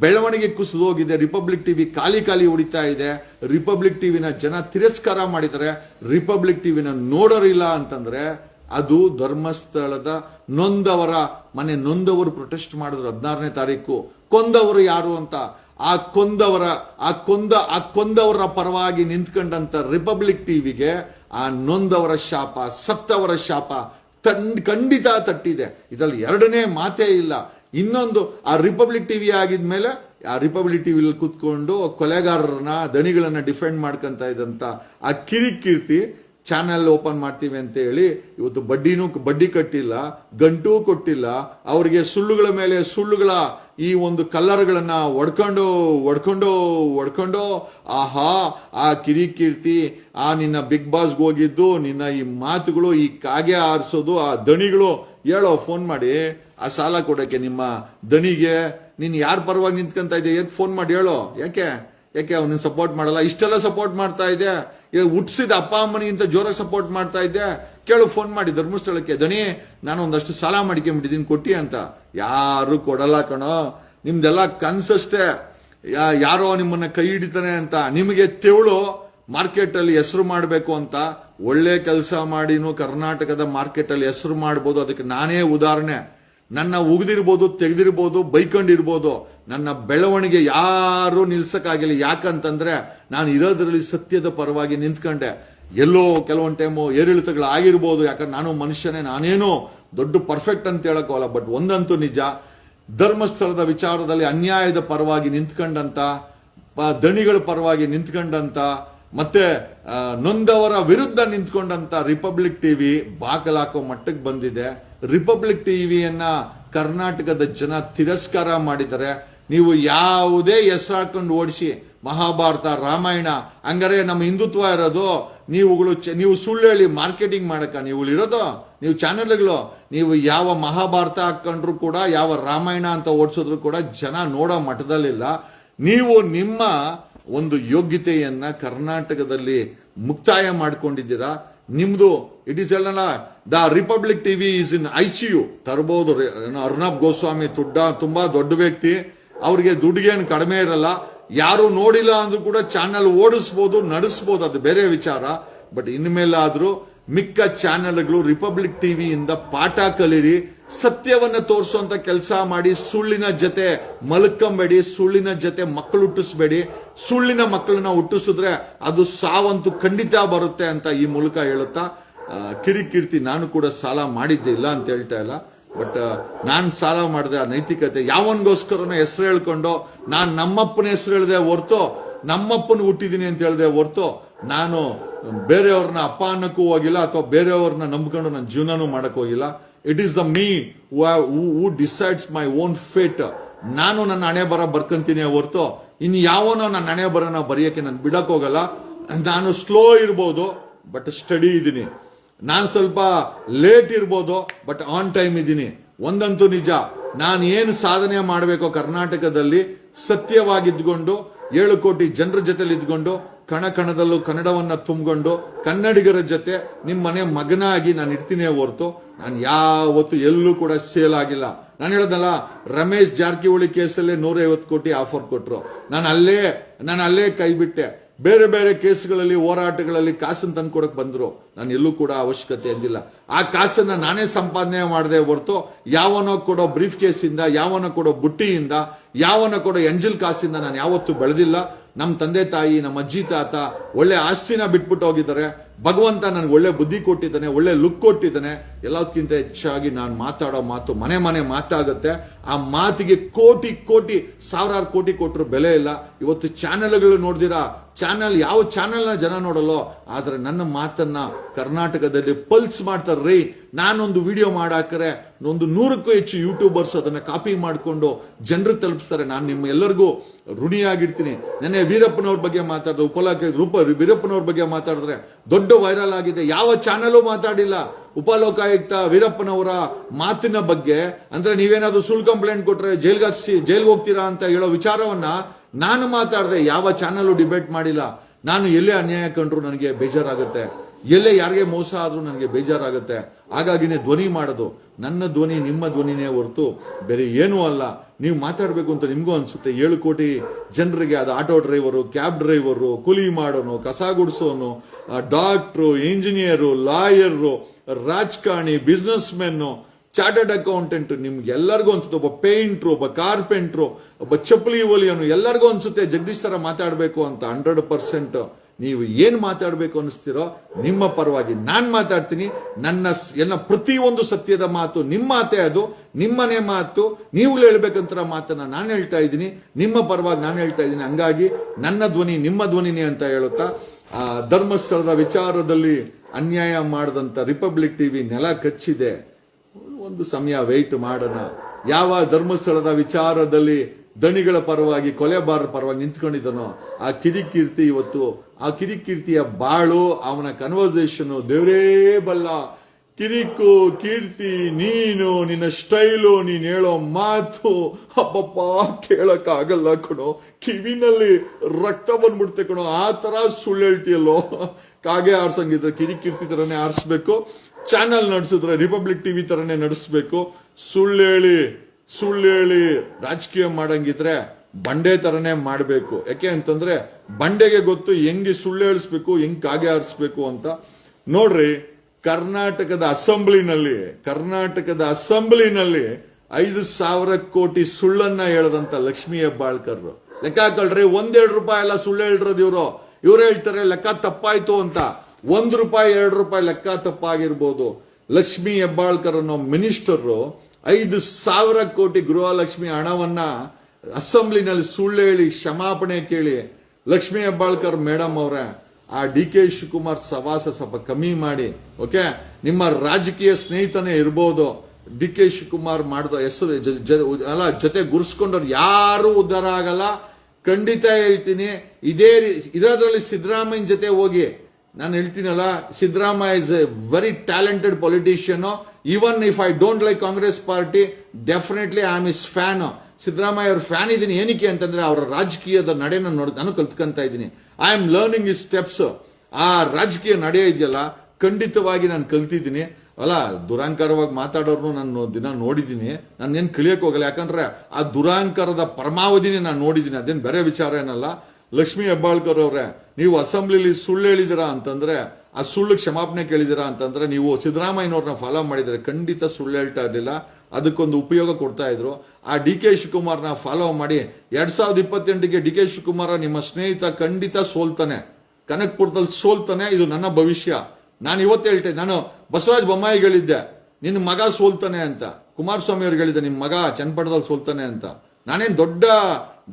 ಬೆಳವಣಿಗೆ ಕುಸಿದು ಹೋಗಿದೆ. ರಿಪಬ್ಲಿಕ್ ಟಿವಿ ಖಾಲಿ ಖಾಲಿ ಹೊಡಿತಾ ಇದೆ. ರಿಪಬ್ಲಿಕ್ ಟಿವಿನ ಜನ ತಿರಸ್ಕಾರ ಮಾಡಿದರೆ ರಿಪಬ್ಲಿಕ್ ಟಿವಿನ ನೋಡೋರಿಲ್ಲ ಅಂತಂದ್ರೆ ಅದು ಧರ್ಮಸ್ಥಳದ ನೊಂದವರ ಮನೆ ನೊಂದವರು ಪ್ರೊಟೆಸ್ಟ್ ಮಾಡಿದ್ರು ಹದಿನಾರನೇ ತಾರೀಕು. ಕೊಂದವರು ಯಾರು ಅಂತ? ಆ ಕೊಂದವರ, ಆ ಕೊಂದ, ಆ ಕೊಂದವರ ಪರವಾಗಿ ನಿಂತ್ಕೊಂಡಂತ ರಿಪಬ್ಲಿಕ್ ಟಿವಿಗೆ ಆ ನೊಂದವರ ಶಾಪ, ಸತ್ತವರ ಶಾಪ ತಂಡ್ ಖಂಡಿತ ತಟ್ಟಿದೆ. ಇದರಲ್ಲಿ ಎರಡನೇ ಮಾತೇ ಇಲ್ಲ. ಇನ್ನೊಂದು, ಆ ರಿಪಬ್ಲಿಕ್ ಟಿವಿ ಆಗಿದ್ಮೇಲೆ ಆ ರಿಪಬ್ಲಿಕ್ ಟಿವಿಲಿ ಕೂತ್ಕೊಂಡು ಕೊಲೆಗಾರರನ್ನ, ದಣಿಗಳನ್ನ ಡಿಫೆಂಡ್ ಮಾಡ್ಕೊಂತ ಇದ್ದಂತ ಆ ಕಿರಿಕೀರ್ತಿ ಚಾನೆಲ್ ಓಪನ್ ಮಾಡ್ತೀವಿ ಅಂತ ಹೇಳಿ, ಇವತ್ತು ಬಡ್ಡಿನೂ, ಬಡ್ಡಿ ಕಟ್ಟಿಲ್ಲ, ಗಂಟೂ ಕೊಟ್ಟಿಲ್ಲ, ಅವರಿಗೆ ಸುಳ್ಳುಗಳ ಮೇಲೆ ಸುಳ್ಳುಗಳ ಈ ಒಂದು ಕಲ್ಲರ್ಗಳನ್ನ ಒಡ್ಕೊಂಡು ಒಡ್ಕೊಂಡು ಒಡ್ಕೊಂಡು, ಆಹಾ, ಆ ಕಿರಿಕೀರ್ತಿ, ಆ ನಿನ್ನ ಬಿಗ್ ಬಾಸ್ಗೆ ಹೋಗಿದ್ದು, ನಿನ್ನ ಈ ಮಾತುಗಳು, ಈ ಕಾಗೆ ಆರಿಸೋದು, ಆ ದಣಿಗಳು, ಹೇಳೋ ಫೋನ್ ಮಾಡಿ ಆ ಸಾಲ ಕೊಡೋಕ್ಕೆ ನಿಮ್ಮ ದಣಿಗೆ, ನೀನು ಯಾರ ಪರವಾಗಿ ನಿಂತ್ಕೊಂತ ಇದೆ ಏನು ಫೋನ್ ಮಾಡಿ ಹೇಳೋ? ಯಾಕೆ? ಯಾಕೆ ಅವನಿಗೆ ಸಪೋರ್ಟ್ ಮಾಡಲ್ಲ? ಇಷ್ಟೆಲ್ಲ ಸಪೋರ್ಟ್ ಮಾಡ್ತಾ ಇದೆ ಹುಟ್ಟಿಸಿದ ಅಪ್ಪ ಅಮ್ಮನಿಗಿಂತ ಜೋರಾಗಿ ಸಪೋರ್ಟ್ ಮಾಡ್ತಾ ಇದ್ದೆ ಕೇಳು ಫೋನ್ ಮಾಡಿ ಧರ್ಮಸ್ಥಳಕ್ಕೆ. ದಣಿ, ನಾನು ಒಂದಷ್ಟು ಸಾಲ ಮಾಡ್ಕೊಂಬಿಟ್ಟಿದ್ದೀನಿ ಕೊಟ್ಟಿ ಅಂತ. ಯಾರು ಕೊಡಲ್ಲ ಕಣೋ. ನಿಮ್ದೆಲ್ಲ ಕನ್ಸಷ್ಟೇ. ಯಾರೋ ನಿಮ್ಮನ್ನ ಕೈ ಹಿಡಿತಾನೆ ಅಂತ. ನಿಮಗೆ ತೆವಳು ಮಾರ್ಕೆಟ್ ಅಲ್ಲಿ ಹೆಸರು ಮಾಡಬೇಕು ಅಂತ. ಒಳ್ಳೆ ಕೆಲಸ ಮಾಡಿನೂ ಕರ್ನಾಟಕದ ಮಾರ್ಕೆಟ್ ಅಲ್ಲಿ ಹೆಸರು ಮಾಡ್ಬೋದು. ಅದಕ್ಕೆ ನಾನೇ ಉದಾಹರಣೆ. ನನ್ನ ಉಗಿದಿರ್ಬೋದು, ತೆಗೆದಿರ್ಬೋದು, ಬೈಕೊಂಡಿರ್ಬೋದು, ನನ್ನ ಬೆಳವಣಿಗೆ ಯಾರು ನಿಲ್ಸಕ್ಕಾಗಿಲ್ಲ. ಯಾಕಂತಂದ್ರೆ ನಾನು ಇರೋದ್ರಲ್ಲಿ ಸತ್ಯದ ಪರವಾಗಿ ನಿಂತ್ಕೊಂಡೆ. ಎಲ್ಲೋ ಕೆಲವೊಂದು ಟೈಮು ಏರಿಳಿತಗಳು ಆಗಿರ್ಬೋದು, ಯಾಕಂದ್ರೆ ನಾನು ಮನುಷ್ಯನೇ, ನಾನೇನು ದೊಡ್ಡ ಪರ್ಫೆಕ್ಟ್ ಅಂತ ಹೇಳಕ್ಕೋಲ್ಲ ಬಟ್ ಒಂದಂತೂ ನಿಜ. ಧರ್ಮಸ್ಥಳದ ವಿಚಾರದಲ್ಲಿ ಅನ್ಯಾಯದ ಪರವಾಗಿ ನಿಂತ್ಕೊಂಡಂತ ದಣಿಗಳ ಪರವಾಗಿ ನಿಂತ್ಕೊಂಡಂತ, ಮತ್ತೆ ನೊಂದವರ ವಿರುದ್ಧ ನಿಂತ್ಕೊಂಡಂತ ರಿಪಬ್ಲಿಕ್ ಟಿವಿ ಬಾಕಲಾಕೋ ಮಟ್ಟಕ್ಕೆ ಬಂದಿದೆ. ರಿಪಬ್ಲಿಕ್ ಟಿವಿಯನ್ನ ಕರ್ನಾಟಕದ ಜನ ತಿರಸ್ಕಾರ ಮಾಡಿದರೆ ನೀವು ಯಾವುದೇ ಹೆಸರು ಹಾಕೊಂಡು ಓಡಿಸಿ ಮಹಾಭಾರತ, ರಾಮಾಯಣ, ಹಂಗಾರೆ ನಮ್ಮ ಹಿಂದುತ್ವ ಇರೋದು, ನೀವುಗಳು ನೀವು ಸುಳ್ಳು ಹೇಳಿ ಮಾರ್ಕೆಟಿಂಗ್ ಮಾಡಕ ನೀವುಗಳು ಇರೋದು, ನೀವು ಚಾನೆಲ್ಗಳು, ನೀವು ಯಾವ ಮಹಾಭಾರತ ಹಾಕೊಂಡ್ರು ಕೂಡ, ಯಾವ ರಾಮಾಯಣ ಅಂತ ಓಡಿಸಿದ್ರು ಕೂಡ ಜನ ನೋಡೋ ಮಠದಲ್ಲಿಲ್ಲ ನೀವು ನಿಮ್ಮ ಒಂದು ಯೋಗ್ಯತೆಯನ್ನು ಕರ್ನಾಟಕದಲ್ಲಿ ಮುಕ್ತಾಯ ಮಾಡ್ಕೊಂಡಿದ್ದೀರಾ. ನಿಮ್ಮದು ಇಟ್ ಈಸ್ ಎಲ್ಲ the Republic TV is in I C U ತರಬಹುದು ಅರ್ನಬ್ ಗೋಸ್ವಾಮಿ ತುಡ್ಡ, ತುಂಬಾ ದೊಡ್ಡ ವ್ಯಕ್ತಿ. ಅವ್ರಿಗೆ ದುಡ್ಡಿಗೇನು ಕಡಿಮೆ ಇರಲ್ಲ. ಯಾರು ನೋಡಿಲ್ಲ ಅಂದ್ರೂ ಕೂಡ ಚಾನೆಲ್ ಓಡಿಸ್ಬೋದು, ನಡೆಸ್ಬೋದು, ಅದು ಬೇರೆ ವಿಚಾರ. ಬಟ್ ಇನ್ಮೇಲಾದ್ರೂ ಮಿಕ್ಕ ಚಾನೆಲ್ಗಳು ರಿಪಬ್ಲಿಕ್ ಟಿವಿಯಿಂದ ಪಾಠ ಕಲೀರಿ, ಸತ್ಯವನ್ನ ತೋರಿಸುವಂತ ಕೆಲಸ ಮಾಡಿ, ಸುಳ್ಳಿನ ಜೊತೆ ಮಲ್ಕೊಂಬೇಡಿ, ಸುಳ್ಳಿನ ಜೊತೆ ಮಕ್ಕಳು ಹುಟ್ಟಿಸ್ಬೇಡಿ. ಸುಳ್ಳಿನ ಮಕ್ಕಳನ್ನ ಹುಟ್ಟಿಸಿದ್ರೆ ಅದು ಸಾವಂತೂ ಖಂಡಿತ ಬರುತ್ತೆ ಅಂತ ಈ ಮೂಲಕ ಹೇಳುತ್ತಾ ಕಿರಿಕೀರ್ತಿ ನಾನು ಕೂಡ ಸಾಲ ಮಾಡಿದ್ದೆ ಇಲ್ಲ ಅಂತ ಹೇಳ್ತಾ ಇಲ್ಲ. ಬಟ್ ನಾನು ಸಾಲ ಮಾಡಿದೆ ಆ ನೈತಿಕತೆ ಯಾವನಿಗೋಸ್ಕರನೋ ಹೆಸರು ಹೇಳ್ಕೊಂಡು, ನಾನು ನಮ್ಮಪ್ಪನ ಹೆಸರು ಹೇಳಿದೆ ಹೊರ್ತು, ನಮ್ಮಪ್ಪನ ಹುಟ್ಟಿದ್ದೀನಿ ಅಂತ ಹೇಳಿದೆ ಹೊರ್ತು, ನಾನು ಬೇರೆಯವ್ರನ್ನ ಅಪ್ಪ ಅನ್ನಕ್ಕೂ ಹೋಗಿಲ್ಲ ಅಥವಾ ಬೇರೆಯವ್ರನ್ನ ನಂಬ್ಕೊಂಡು ನನ್ನ ಜೀವನನೂ ಮಾಡಕ್ ಹೋಗಿಲ್ಲ. It is the me who decides my own fate ನಾನು ನನ್ನ ಹಣೆ ಬರ ಬರ್ಕೊಂತೀನಿ ಹೊರ್ತು ಇನ್ನು ಯಾವನೋ ನನ್ನ ಹಣೆ ಬರನ ಬರೆಯೋಕ್ಕೆ ನಾನು ಬಿಡಕ್ ಹೋಗಲ್ಲ. ನಾನು ಸ್ಲೋ ಇರ್ಬೋದು ಬಟ್ ಸ್ಟಡಿ ಇದ್ದೀನಿ ನಾನು ಸ್ವಲ್ಪ ಲೇಟ್ ಇರ್ಬೋದು ಬಟ್ ಆನ್ ಟೈಮ್ ಇದ್ದೀನಿ. ಒಂದಂತೂ ನಿಜ. ನಾನು ಏನು ಸಾಧನೆ ಮಾಡಬೇಕೋ ಕರ್ನಾಟಕದಲ್ಲಿ ಸತ್ಯವಾಗಿದ್ಕೊಂಡು ಏಳು ಕೋಟಿ ಜನರ ಜೊತೆಲಿ ಇದ್ಕೊಂಡು ಕಣ ಕಣದಲ್ಲೂ ಕನ್ನಡವನ್ನ ತುಂಬಿಕೊಂಡು, ಕನ್ನಡಿಗರ ಜೊತೆ ನಿಮ್ಮ ಮನೆ ಮಗನಾಗಿ ನಾನು ಇರ್ತೀನಿ ಹೊರತು, ನಾನು ಯಾವತ್ತು ಎಲ್ಲೂ ಕೂಡ ಸೇಲ್ ಆಗಿಲ್ಲ. ನಾನು ಹೇಳ್ದಲ್ಲ, ರಮೇಶ್ ಜಾರಕಿಹೊಳಿ ಕೇಸಲ್ಲೇ ನೂರೈವತ್ತು ಕೋಟಿ ಆಫರ್ ಕೊಟ್ಟರು ನಾನು ಅಲ್ಲೇ ನಾನು ಅಲ್ಲೇ ಕೈ ಬಿಟ್ಟೆ. ಬೇರೆ ಬೇರೆ ಕೇಸ್ಗಳಲ್ಲಿ, ಹೋರಾಟಗಳಲ್ಲಿ ಕಾಸನ್ನು ತಂದು ಕೊಡಕ್ ಬಂದ್ರು. ನಾನು ಎಲ್ಲೂ ಕೂಡ ಅವಶ್ಯಕತೆ ಎಂದಿಲ್ಲ. ಆ ಕಾಸನ್ನ ನಾನೇ ಸಂಪಾದನೆ ಮಾಡದೆ ಹೊರತು ಯಾವನೋ ಕೊಡೋ ಬ್ರೀಫ್ ಕೇಸಿಂದ, ಯಾವನೋ ಕೊಡೋ ಬುಟ್ಟಿಯಿಂದ, ಯಾವನೋ ಕೊಡೋ ಎಂಜಲ್ ಕಾಸಿಂದ ನಾನು ಯಾವತ್ತೂ ಬೆಳೆದಿಲ್ಲ. ನಮ್ಮ ತಂದೆ ತಾಯಿ, ನಮ್ಮ ಅಜ್ಜಿ ತಾತ ಒಳ್ಳೆ ಆಸ್ತಿನ ಬಿಟ್ಬಿಟ್ಟು ಹೋಗಿದ್ದಾರೆ. ಭಗವಂತ ನನಗೆ ಒಳ್ಳೆ ಬುದ್ಧಿ ಕೊಟ್ಟಿದ್ದಾನೆ, ಒಳ್ಳೆ ಲುಕ್ ಕೊಟ್ಟಿದ್ದಾನೆ. ಎಲ್ಲದಕ್ಕಿಂತ ಹೆಚ್ಚಾಗಿ ನಾನು ಮಾತಾಡೋ ಮಾತು ಮನೆ ಮನೆ ಮಾತಾಗುತ್ತೆ. ಆ ಮಾತಿಗೆ ಕೋಟಿ ಕೋಟಿ, ಸಾವಿರಾರು ಕೋಟಿ ಕೊಟ್ಟರು ಬೆಲೆ ಇಲ್ಲ. ಇವತ್ತು ಚಾನೆಲ್ಗಳು ನೋಡ್ದಿರಾ? ಚಾನಲ್ ಯಾವ ಚಾನಲ್ನ ಜನ ನೋಡಲ್ಲೋ, ಆದರೆ ನನ್ನ ಮಾತನ್ನ ಕರ್ನಾಟಕದಲ್ಲಿ ಪಲ್ಸ್ ಮಾಡ್ತಾರ್ರಿ. ನಾನೊಂದು ವಿಡಿಯೋ ಮಾಡಾಕರೆ ಒಂದು ನೂರಕ್ಕೂ ಹೆಚ್ಚು ಯೂಟ್ಯೂಬರ್ಸ್ ಅದನ್ನ ಕಾಪಿ ಮಾಡಿಕೊಂಡು ಜನರು ತಲುಪಿಸ್ತಾರೆ. ನಾನು ನಿಮ್ಮ ಎಲ್ಲರಿಗೂ ಋಣಿಯಾಗಿರ್ತೀನಿ. ನೆನ್ನೆ ವೀರಪ್ಪನವ್ರ ಬಗ್ಗೆ ಮಾತಾಡಿದ ಉಪಲೋಕ ರೂಪ ವೀರಪ್ಪನವ್ರ ಬಗ್ಗೆ ಮಾತಾಡಿದ್ರೆ ದೊಡ್ಡ ವೈರಲ್ ಆಗಿದೆ. ಯಾವ ಚಾನಲು ಮಾತಾಡಿಲ್ಲ. ಉಪಲೋಕಾಯುಕ್ತ ವೀರಪ್ಪನವರ ಮಾತಿನ ಬಗ್ಗೆ, ಅಂದ್ರೆ ನೀವೇನಾದ್ರೂ ಸುಳ್ಳು ಕಂಪ್ಲೇಂಟ್ ಕೊಟ್ಟರೆ ಜೈಲ್ಗೆ ಹಾಕ್ಸಿ, ಜೈಲ್ಗೆ ಹೋಗ್ತೀರಾ ಅಂತ ಹೇಳೋ ವಿಚಾರವನ್ನ ನಾನು ಮಾತಾಡಿದೆ ಯಾವ ಚಾನಲ್ ಡಿಬೇಟ್ ಮಾಡಿಲ್ಲ. ನಾನು ಎಲ್ಲೇ ಅನ್ಯಾಯ ಕಂಡ್ರು ನನಗೆ ಬೇಜಾರಾಗುತ್ತೆ. ಎಲ್ಲೇ ಯಾರಿಗೆ ಮೋಸ ಆದರೂ ನನಗೆ ಬೇಜಾರಾಗುತ್ತೆ. ಹಾಗಾಗಿನೇ ಧ್ವನಿ ಮಾಡೋದು. ನನ್ನ ಧ್ವನಿ ನಿಮ್ಮ ಧ್ವನಿನೇ ಹೊರತು ಬೇರೆ ಏನೂ ಅಲ್ಲ. ನೀವು ಮಾತಾಡಬೇಕು ಅಂತ ನಿಮಗೂ ಅನಿಸುತ್ತೆ. ಏಳು ಕೋಟಿ ಜನರಿಗೆ ಅದು ಆಟೋ ಡ್ರೈವರು, ಕ್ಯಾಬ್ ಡ್ರೈವರು, ಕೂಲಿ ಮಾಡೋನು, ಕಸ ಗುಡಿಸೋನು ಡಾಕ್ಟ್ರು ಇಂಜಿನಿಯರು ಲಾಯರು ರಾಜಕಾರಣಿ ಬಿಸ್ನೆಸ್ ಮೆನ್ನು ಚಾರ್ಟರ್ಡ್ ಅಕೌಂಟೆಂಟ್ ನಿಮ್ಗೆ ಎಲ್ಲರಿಗೂ ಅನ್ಸುತ್ತೆ. ಒಬ್ಬ ಪೇಂಟ್ರು, ಒಬ್ಬ ಕಾರ್ಪೆಂಟ್ರು, ಒಬ್ಬ ಚಪ್ಪಲಿ ಒಲಿಯೋನು ಎಲ್ಲರಿಗೂ ಅನ್ಸುತ್ತೆ ಜಗದೀಶ್ ತರ ಮಾತಾಡಬೇಕು ಅಂತ ಹಂಡ್ರೆಡ್ ಪರ್ಸೆಂಟ್ ನೀವು ಏನು ಮಾತಾಡಬೇಕು ಅನಿಸ್ತಿರೋ ನಿಮ್ಮ ಪರವಾಗಿ ನಾನು ಮಾತಾಡ್ತೀನಿ. ನನ್ನ ಎಲ್ಲ ಪ್ರತಿಯೊಂದು ಸತ್ಯದ ಮಾತು ನಿಮ್ಮ ಮಾತೇ ಅದು, ನಿಮ್ಮನೆ ಮಾತು, ನೀವು ಹೇಳ್ಬೇಕಂತ ಮಾತನ್ನ ನಾನು ಹೇಳ್ತಾ ಇದ್ದೀನಿ. ನಿಮ್ಮ ಪರವಾಗಿ ನಾನು ಹೇಳ್ತಾ ಇದ್ದೀನಿ. ಹಂಗಾಗಿ ನನ್ನ ಧ್ವನಿ ನಿಮ್ಮ ಧ್ವನಿನೇ ಅಂತ ಹೇಳುತ್ತಾ, ಆ ಧರ್ಮಸ್ಥಳದ ವಿಚಾರದಲ್ಲಿ ಅನ್ಯಾಯ ಮಾಡಿದಂಥ ರಿಪಬ್ಲಿಕ್ ಟಿವಿ ನೆಲ ಕಚ್ಚಿದೆ. ಒಂದು ಸಮಯ ವೆಯ್ಟ್ ಮಾಡೋಣ. ಯಾವ ಧರ್ಮಸ್ಥಳದ ವಿಚಾರದಲ್ಲಿ ದಣಿಗಳ ಪರವಾಗಿ ಕೊಲೆಬಾರ ಪರವಾಗಿ ನಿಂತ್ಕೊಂಡಿದ್ದನೋ, ಆ ಕಿರಿಕೀರ್ತಿ ಇವತ್ತು, ಆ ಕಿರಿಕೀರ್ತಿಯ ಬಾಳು, ಅವನ ಕನ್ವರ್ಸೇಷನ್ ದೇವರೇ ಬಲ್ಲ. ಕಿರಿಕು, ಕೀರ್ತಿ, ನೀನು, ನಿನ್ನ ಸ್ಟೈಲು ನೀನ್ ಹೇಳೋ ಮಾತು ಅಪ್ಪಪ್ಪ ಕೇಳಕ್ ಆಗಲ್ಲ ಕಣೋ. ಕಿವಿನಲ್ಲಿ ರಕ್ತ ಬಂದ್ಬಿಡ್ತೆ ಕಣೋ. ಆ ತರ ಸುಳ್ಳು ಹೇಳ್ತೀಯಲ್ಲೋ. ಕಾಗೆ ಆರ್ಸಂಗಿದ್ರೆ ಕಿರಿಕೀರ್ತಿ ತರನೇ ಆರಿಸ್ಬೇಕು ಚಾನಲ್ ನಡೆಸಿದ್ರೆ ರಿಪಬ್ಲಿಕ್ ಟಿವಿ ತರನೇ ನಡೆಸಬೇಕು. ಸುಳ್ಳು ಹೇಳಿ ಸುಳ್ಳು ಹೇಳಿ ರಾಜಕೀಯ ಮಾಡಂಗಿದ್ರೆ ಬಂಡೆ ತರನೇ ಮಾಡಬೇಕು. ಯಾಕೆ ಅಂತಂದ್ರೆ ಬಂಡೆಗೆ ಗೊತ್ತು ಹೆಂಗೆ ಸುಳ್ಳು ಹೇಳಿಸ್ಬೇಕು, ಹೆಂಗ್ ಕಾಗೆ ಆರಿಸ್ಬೇಕು ಅಂತ. ನೋಡ್ರಿ, ಕರ್ನಾಟಕದ ಅಸೆಂಬ್ಲಿನಲ್ಲಿ ಕರ್ನಾಟಕದ ಅಸೆಂಬ್ಲಿನಲ್ಲಿ ಐದು ಸಾವಿರ ಕೋಟಿ ಸುಳ್ಳನ್ನ ಹೇಳದಂತ ಲಕ್ಷ್ಮೀ ಹೆಬ್ಬಾಳ್ಕರ್ ಲೆಕ್ಕ ಹಾಕಲ್ರಿ, ಒಂದೆರಡು ರೂಪಾಯಿ ಎಲ್ಲ ಸುಳ್ಳು ಹೇಳಿರೋದು ಇವರು. ಇವ್ರು ಹೇಳ್ತಾರೆ, ಲೆಕ್ಕ ತಪ್ಪಾಯ್ತು ಅಂತ. ಒಂದ್ ರೂಪಾಯಿ, ಎರಡು ರೂಪಾಯಿ ಲೆಕ್ಕ ತಪ್ಪಾಗಿರ್ಬೋದು ಲಕ್ಷ್ಮೀ ಹೆಬ್ಬಾಳ್ಕರ್ ಅನ್ನೋ ಮಿನಿಸ್ಟರು ಐದು ಸಾವಿರ ಕೋಟಿ ಗೃಹಲಕ್ಷ್ಮಿ ಹಣವನ್ನ ಅಸೆಂಬ್ಲಿನಲ್ಲಿ ಸುಳ್ಳು ಹೇಳಿ, ಕ್ಷಮಾಪಣೆ ಕೇಳಿ, ಲಕ್ಷ್ಮಿ ಹೆಬ್ಬಾಳ್ಕರ್ ಮೇಡಮ್ ಅವರೇ, ಆ ಡಿ ಕೆ ಶಿವಕುಮಾರ್ ಸವಾಸ ಸ್ವಲ್ಪ ಕಮ್ಮಿ ಮಾಡಿ, ಓಕೆ? ನಿಮ್ಮ ರಾಜಕೀಯ ಸ್ನೇಹಿತನೇ ಇರ್ಬೋದು. ಡಿ ಕೆ ಶಿವಕುಮಾರ್ ಮಾಡಿದ ಹೆಸರು ಅಲ್ಲ, ಜೊತೆ ಗುರ್ಸ್ಕೊಂಡವ್ರು ಯಾರು ಉದ್ಧಾರ ಆಗಲ್ಲ. ಖಂಡಿತ ಹೇಳ್ತೀನಿ, ಇದೇ ಇರೋದ್ರಲ್ಲಿ ಸಿದ್ದರಾಮಯ್ಯನ ಜೊತೆ ಹೋಗಿ ನಾನು ಹೇಳ್ತೀನಲ್ಲ, Siddaramaiah is a very talented politician even if I don't like Congress party definitely I am is fan Siddaramaiah ಅವ್ರ ಫ್ಯಾನ್ ಇದೀನಿ. ಏನಕ್ಕೆ ಅಂತಂದ್ರೆ ಅವರ ರಾಜಕೀಯದ ನಡೆನ ನೋಡಿ, ನಾನು ಕಲ್ತ್ಕೊಂತ ಇದ್ದೀನಿ I am learning is steps ಆ ರಾಜಕೀಯ ನಡೆ ಇದೆಯಲ್ಲ, ಖಂಡಿತವಾಗಿ ನಾನು ಕಲ್ತಿದ್ದೀನಿ ಅಲ್ಲ, ದುರಾಂಕಾರವಾಗಿ ಮಾತಾಡೋರ್ನು ನಾನು ದಿನ ನೋಡಿದ್ದೀನಿ ನಾನು ಏನು ಕಲಿಯಕ್ಕೆ ಹೋಗಲ್ಲ. ಯಾಕಂದ್ರೆ ಆ ದುರಾಂಕಾರದ ಪರಮಾವಧಿನೇ ನಾನು ನೋಡಿದ್ದೀನಿ ಅದೇನು ಬೇರೆ ವಿಚಾರ ಏನಲ್ಲ. ಲಕ್ಷ್ಮೀ ಹೆಬ್ಬಾಳ್ಕರ್ ಅವ್ರೆ, ನೀವು ಅಸೆಂಬ್ಲಿಲಿ ಸುಳ್ಳು ಹೇಳಿದಿರಾ ಅಂತಂದ್ರೆ, ಆ ಸುಳ್ಳು ಕ್ಷಮಾಪಣೆ ಕೇಳಿದಿರಾ ಅಂತಂದ್ರೆ, ನೀವು ಸಿದ್ದರಾಮಯ್ಯನವ್ರನ್ನ ಫಾಲೋ ಮಾಡಿದ್ರೆ ಖಂಡಿತ ಸುಳ್ಳು ಹೇಳ್ತಾ ಇರಲಿಲ್ಲ. ಅದಕ್ಕೊಂದು ಉಪಯೋಗ ಕೊಡ್ತಾ ಇದ್ರು. ಆ ಡಿ ಕೆ ಶಿವಕುಮಾರ್ನ ಫಾಲೋ ಮಾಡಿ ಎರಡ್ ಸಾವಿರದ ಇಪ್ಪತ್ತೆಂಟಿಗೆ ಡಿ ಕೆ ಶಿವಕುಮಾರ ನಿಮ್ಮ ಸ್ನೇಹಿತ ಖಂಡಿತ ಸೋಲ್ತಾನೆ. ಕನಕ್ಪುರದಲ್ಲಿ ಸೋಲ್ತಾನೆ, ಇದು ನನ್ನ ಭವಿಷ್ಯ. ನಾನು ಇವತ್ತು ಹೇಳ್ತೆ, ನಾನು ಬಸವರಾಜ ಬೊಮ್ಮಾಯಿಗೆ ಹೇಳಿದ್ದೆ ನಿನ್ನ ಮಗ ಸೋಲ್ತಾನೆ ಅಂತ. ಕುಮಾರಸ್ವಾಮಿ ಅವ್ರಿಗೆ ಹೇಳಿದ್ದೆ ನಿಮ್ಮ ಮಗ ಚನ್ನಪಟ್ಟದಲ್ಲಿ ಸೋಲ್ತಾನೆ ಅಂತ. ನಾನೇನ್ ದೊಡ್ಡ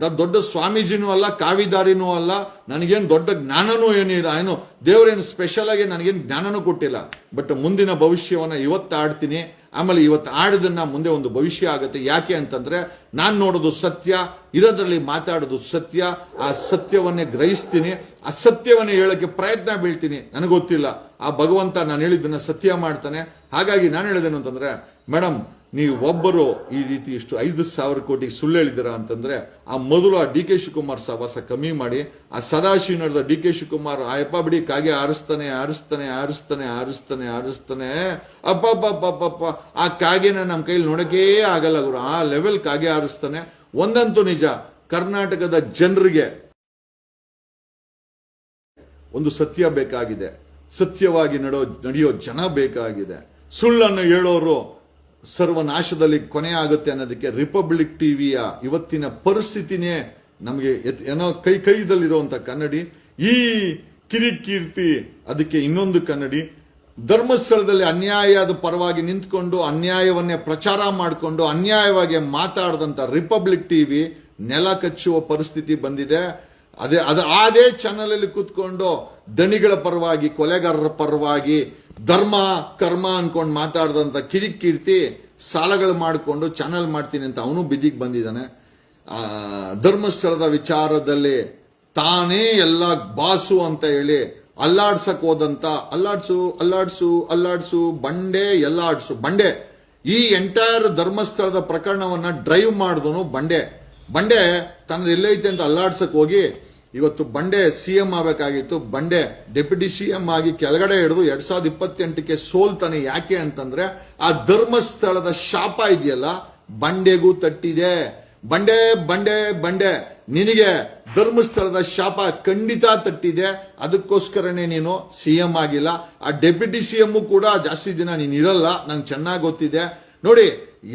ದೊಡ್ಡ ಸ್ವಾಮೀಜಿನೂ ಅಲ್ಲ, ಕಾವಿದಾರಿನೂ ಅಲ್ಲ, ನನಗೇನು ದೊಡ್ಡ ಜ್ಞಾನನೂ ಏನಿಲ್ಲ. ಏನು, ದೇವರೇನು ಸ್ಪೆಷಲ್ ಆಗಿ ನನಗೇನು ಜ್ಞಾನನೂ ಕೊಟ್ಟಿಲ್ಲ. ಬಟ್ ಮುಂದಿನ ಭವಿಷ್ಯವನ್ನು ಇವತ್ತು ಆಡ್ತೀನಿ. ಆಮೇಲೆ ಇವತ್ತು ಆಡದನ್ನ ಮುಂದೆ ಒಂದು ಭವಿಷ್ಯ ಆಗುತ್ತೆ. ಯಾಕೆ ಅಂತಂದ್ರೆ, ನಾನು ನೋಡೋದು ಸತ್ಯ, ಇರೋದ್ರಲ್ಲಿ ಮಾತಾಡೋದು ಸತ್ಯ, ಆ ಸತ್ಯವನ್ನೇ ಗ್ರಹಿಸ್ತೀನಿ. ಆ ಸತ್ಯವನ್ನೇ ಹೇಳಕ್ಕೆ ಪ್ರಯತ್ನ ಬೀಳ್ತೀನಿ. ನನಗೆ ಗೊತ್ತಿಲ್ಲ. ಆ ಭಗವಂತ ನಾನು ಹೇಳಿದ್ದನ್ನ ಸತ್ಯ ಮಾಡ್ತಾನೆ. ಹಾಗಾಗಿ ನಾನು ಹೇಳಿದೇನು ಅಂತಂದ್ರೆ ಮೇಡಮ್ ನೀವು ಒಬ್ಬರು ಈ ರೀತಿ ಇಷ್ಟು ಐದು ಸಾವಿರ ಕೋಟಿ ಸುಳ್ಳು ಹೇಳಿದಿರಾ ಅಂತಂದ್ರೆ ಆ ಮೊದಲು ಆ ಡಿ ಕೆ ಶಿವಕುಮಾರ್ ಸವಾಸ ಕಮ್ಮಿ ಮಾಡಿ, ಆ ಸದಾಶಿವ ನಡೆದ ಡಿ ಕೆ ಶಿವಕುಮಾರ್ ಆಯಪ್ಪ ಬಿಡಿ ಕಾಗೆ ಆರಿಸ್ತಾನೆ ಆರಿಸ್ತಾನೆ ಆರಿಸ್ತಾನೆ ಆರಿಸ್ತಾನೆ ಆರಿಸ್ತಾನೆ. ಅಪ್ಪ ಆ ಕಾಗೆನ ನಮ್ಮ ಕೈಲಿ ನೋಡಕೇ ಆಗಲ್ಲ ಗುರು. ಆ ಲೆವೆಲ್ ಕಾಗೆ ಆರಿಸ್ತಾನೆ. ಒಂದಂತೂ ನಿಜ, ಕರ್ನಾಟಕದ ಜನರಿಗೆ ಒಂದು ಸತ್ಯ ಬೇಕಾಗಿದೆ. ಸತ್ಯವಾಗಿ ನಡೋ ನಡೆಯೋ ಜನ ಬೇಕಾಗಿದೆ. ಸುಳ್ಳನ್ನು ಹೇಳೋರು ಸರ್ವನಾಶದಲ್ಲಿ ಕೊನೆ ಆಗುತ್ತೆ ಅನ್ನೋದಕ್ಕೆ ರಿಪಬ್ಲಿಕ್ ಟಿವಿಯ ಇವತ್ತಿನ ಪರಿಸ್ಥಿತಿನೇ ನಮಗೆ ಏನೋ ಕೈ ಕೈದಲ್ಲಿರುವಂತ ಕನ್ನಡಿ. ಈ ಕಿರಿಕೀರ್ತಿ, ಅದಕ್ಕೆ ಇನ್ನೊಂದು ಕನ್ನಡಿ. ಧರ್ಮಸ್ಥಳದಲ್ಲಿ ಅನ್ಯಾಯದ ಪರವಾಗಿ ನಿಂತ್ಕೊಂಡು, ಅನ್ಯಾಯವನ್ನೇ ಪ್ರಚಾರ ಮಾಡಿಕೊಂಡು, ಅನ್ಯಾಯವಾಗಿ ಮಾತಾಡದಂತ ರಿಪಬ್ಲಿಕ್ ಟಿವಿ ನೆಲ ಕಚ್ಚುವ ಪರಿಸ್ಥಿತಿ ಬಂದಿದೆ. ಅದೇ ಅದು ಅದೇ ಚಾನಲ್ ಅಲ್ಲಿ ಕೂತ್ಕೊಂಡು ದಣಿಗಳ ಪರವಾಗಿ, ಕೊಲೆಗಾರರ ಪರವಾಗಿ ಧರ್ಮ, ಕರ್ಮ ಅನ್ಕೊಂಡು ಮಾತಾಡದಂತ ಕಿರಿಕೀರ್ತಿ ಸಾಲಗಳು ಮಾಡಿಕೊಂಡು ಚಾನಲ್ ಮಾಡ್ತೀನಿ ಅಂತ ಅವನು ಬಿದಿಗೆ ಬಂದಿದ್ದಾನೆ. ಧರ್ಮಸ್ಥಳದ ವಿಚಾರದಲ್ಲಿ ತಾನೇ ಎಲ್ಲ ಬಾಸು ಅಂತ ಹೇಳಿ ಅಲ್ಲಾಡ್ಸಕ್ ಹೋದಂತ, ಅಲ್ಲಾಡ್ಸು ಅಲ್ಲಾಡ್ಸು ಅಲ್ಲಾಡ್ಸು, ಬಂಡೆ ಎಲ್ಲಾಡ್ಸು ಬಂಡೆ, ಈ ಎಂಟೈರ್ ಧರ್ಮಸ್ಥಳದ ಪ್ರಕರಣವನ್ನ ಡ್ರೈವ್ ಮಾಡಿದನು ಬಂಡೆ. ಬಂಡೆ ತನ್ನದು ಎಲ್ಲೈತೆ ಅಂತ ಅಲ್ಲಾಡ್ಸಕ್ ಹೋಗಿ ಇವತ್ತು ಬಂಡೆ ಸಿ ಎಂ ಆಗಬೇಕಾಗಿತ್ತು. ಬಂಡೆ ಡೆಪ್ಯೂಟಿ ಸಿ ಎಂ ಆಗಿ ಕೆಳಗಡೆ ಹಿಡಿದು ಎರಡ್ ಸಾವಿರದ ಇಪ್ಪತ್ತೆಂಟಕ್ಕೆ ಸೋಲ್ತಾನೆ ಯಾಕೆ ಅಂತಂದ್ರೆ ಆ ಧರ್ಮಸ್ಥಳದ ಶಾಪ ಇದೆಯಲ್ಲ, ಬಂಡೆಗೂ ತಟ್ಟಿದೆ. ಬಂಡೆ ಬಂಡೆ ಬಂಡೆ. ನಿನಗೆ ಧರ್ಮಸ್ಥಳದ ಶಾಪ ಖಂಡಿತ ತಟ್ಟಿದೆ. ಅದಕ್ಕೋಸ್ಕರನೇ ನೀನು ಸಿ ಎಂ ಆಗಿಲ್ಲ. ಆ ಡೆಪ್ಯೂಟಿ ಸಿ ಎಂ ಕೂಡ ಜಾಸ್ತಿ ದಿನ ನೀನು ಇರಲ್ಲ. ನಂಗೆ ಚೆನ್ನಾಗಿ ಗೊತ್ತಿದೆ. ನೋಡಿ,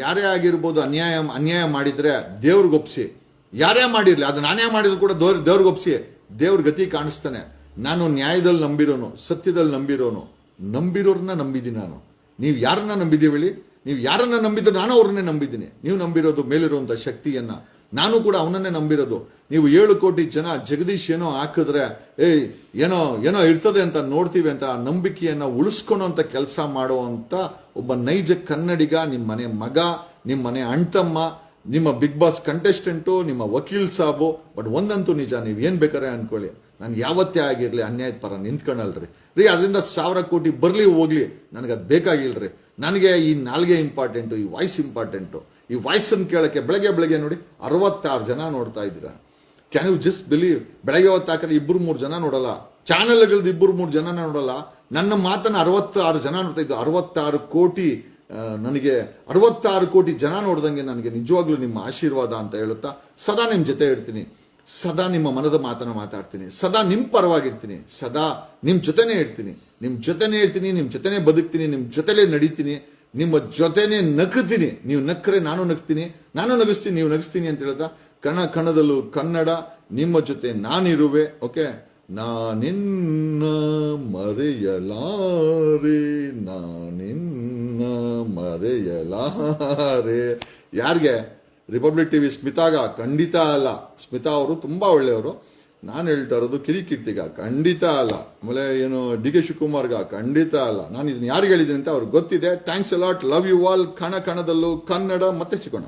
ಯಾರೇ ಆಗಿರ್ಬೋದು ಅನ್ಯಾಯ ಅನ್ಯಾಯ ಮಾಡಿದ್ರೆ ದೇವ್ರಿಗೊಪ್ಸಿ. ಯಾರೇ ಮಾಡಿರಲಿ, ಅದು ನಾನೇ ಮಾಡಿದ್ರು ಕೂಡ ದೇವ್ರ ದೇವ್ರಿಗೊಪ್ಸಿ ದೇವ್ರ ಗತಿ ಕಾಣಿಸ್ತಾನೆ. ನಾನು ನ್ಯಾಯದಲ್ಲಿ ನಂಬಿರೋನು, ಸತ್ಯದಲ್ಲಿ ನಂಬಿರೋನು ನಂಬಿರೋರನ್ನ ನಂಬಿದ್ದೀನಿ ನಾನು. ನೀವು ಯಾರನ್ನ ನಂಬಿದ್ದೀವಿ ನೀವು ಯಾರನ್ನ ನಂಬಿದ್ರೆ ನಾನು ಅವ್ರನ್ನೇ ನಂಬಿದ್ದೀನಿ. ನೀವು ನಂಬಿರೋದು ಮೇಲಿರುವಂಥ ಶಕ್ತಿಯನ್ನ. ನಾನು ಕೂಡ ಅವನನ್ನೇ ನಂಬಿರೋದು. ನೀವು ಏಳು ಕೋಟಿ ಜನ ಜಗದೀಶ್ ಏನೋ ಹಾಕಿದ್ರೆ, ಏಯ್, ಏನೋ ಏನೋ ಇರ್ತದೆ ಅಂತ ನೋಡ್ತೀವಿ ಅಂತ ಆ ನಂಬಿಕೆಯನ್ನು ಉಳಿಸ್ಕೊಳೋಂಥ ಕೆಲಸ ಮಾಡುವಂಥ ಒಬ್ಬ ನೈಜ ಕನ್ನಡಿಗ ನಿಮ್ಮ ಮನೆ ಮಗ ನಿಮ್ಮ ಮನೆ ಅಣ್ತಮ್ಮ ನಿಮ್ಮ ಬಿಗ್ ಬಾಸ್ ಕಂಟೆಸ್ಟೆಂಟು ನಿಮ್ಮ ವಕೀಲ್ ಸಾಬು ಬಟ್ ಒಂದಂತೂ ನಿಜ, ನೀವು ಏನು ಬೇಕಾರೆ ಅಂದ್ಕೊಳ್ಳಿ ನಾನು ಯಾವತ್ತೇ ಆಗಿರಲಿ ಅನ್ಯಾಯದ ಪರ ನಿಂತ್ಕೊಳಲ್ರಿ. ರೀ, ಅದರಿಂದ ಸಾವಿರ ಕೋಟಿ ಬರಲಿ, ಹೋಗ್ಲಿ, ನನಗೆ ಅದು ಬೇಕಾಗಿಲ್ರಿ. ನನಗೆ ಈ ನಾಲ್ಗೆ ಇಂಪಾರ್ಟೆಂಟು ಈ ವಾಯ್ಸ್ ಇಂಪಾರ್ಟೆಂಟು ಈ ವಾಯ್ಸನ್ನು ಕೇಳೋಕ್ಕೆ ಬೆಳಗ್ಗೆ ಬೆಳಗ್ಗೆ ನೋಡಿ ಅರವತ್ತಾರು ಜನ ನೋಡ್ತಾ ಇದ್ದೀರಾ. ಕ್ಯಾನ್ ಯು ಜಸ್ಟ್ ಬಿಲೀವ್ ಬೆಳಗ್ಗೆ ಹೊತ್ತು ಹಾಕಿದ್ರೆ ಇಬ್ಬರು ಮೂರು ಜನ ನೋಡಲ್ಲ. ಚಾನೆಲ್ಗಳದ್ದು ಇಬ್ಬರು ಮೂರು ಜನ ನೋಡಲ್ಲ. ನನ್ನ ಮಾತನ್ನು ಅರವತ್ತಾರು ಜನ ನೋಡ್ತಾ ಇದ್ದು ಅರವತ್ತಾರು ಕೋಟಿ ನನಗೆ ಅರವತ್ತಾರು ಕೋಟಿ ಜನ ನೋಡ್ದಂಗೆ ನನಗೆ ನಿಜವಾಗ್ಲೂ ನಿಮ್ಮ ಆಶೀರ್ವಾದ ಅಂತ ಹೇಳುತ್ತಾ, ಸದಾ ನಿಮ್ಮ ಜೊತೆ ಇರ್ತೀನಿ. ಸದಾ ನಿಮ್ಮ ಮನದ ಮಾತನ್ನು ಮಾತಾಡ್ತೀನಿ. ಸದಾ ನಿಮ್ಮ ಪರವಾಗಿರ್ತೀನಿ. ಸದಾ ನಿಮ್ಮ ಜೊತೆನೇ ಇರ್ತೀನಿ. ನಿಮ್ಮ ಜೊತೆನೇ ಇರ್ತೀನಿ ನಿಮ್ಮ ಜೊತೆನೇ ಬದುಕ್ತೀನಿ ನಿಮ್ಮ ಜೊತೆಲೇ ನಡೀತೀನಿ. ನಿಮ್ಮ ಜೊತೆನೇ ನಗ್ತೀನಿ. ನೀವು ನಕ್ಕರೆ ನಾನು ನಗ್ತೀನಿ. ನಾನು ನಗಿಸ್ತೀನಿ, ನೀವು ನಗಿಸ್ತೀನಿ ಅಂತ ಹೇಳ್ತಾ ಕಣ ಕಣದಲ್ಲೂ ಕನ್ನಡ, ನಿಮ್ಮ ಜೊತೆ ನಾನಿರುವೆ, ಓಕೆ? ನಾನಿನ್ನ ಮರೆಯಲಾರೆ, ನಾನಿನ್ನ ಮರೆಯಲಾರೆ. ಯಾರಿಗೆ? ರಿಪಬ್ಲಿಕ್ ಟಿ ವಿ ಸ್ಮಿತಾಗ? ಖಂಡಿತ ಅಲ್ಲ. ಸ್ಮಿತಾ ಅವರು ತುಂಬಾ ಒಳ್ಳೆಯವರು. ನಾನು ಹೇಳ್ತಾ ಇರೋದು ಕಿರಿಕೀರ್ತಿಗ, ಖಂಡಿತ ಅಲ್ಲ. ಆಮೇಲೆ ಏನು ಡಿ ಕೆ ಶಿವಕುಮಾರ್ಗ, ಖಂಡಿತ ಅಲ್ಲ. ನಾನು ಇದನ್ನ ಯಾರಿಗೆ ಹೇಳಿದ್ದೀನಿ ಅಂತ ಅವ್ರಿಗೆ ಗೊತ್ತಿದೆ. Thanks a lot love you all ಕಣ ಕಣದಲ್ಲೂ ಕನ್ನಡ ಮತ್ತೆ ಸಿಗೋಣ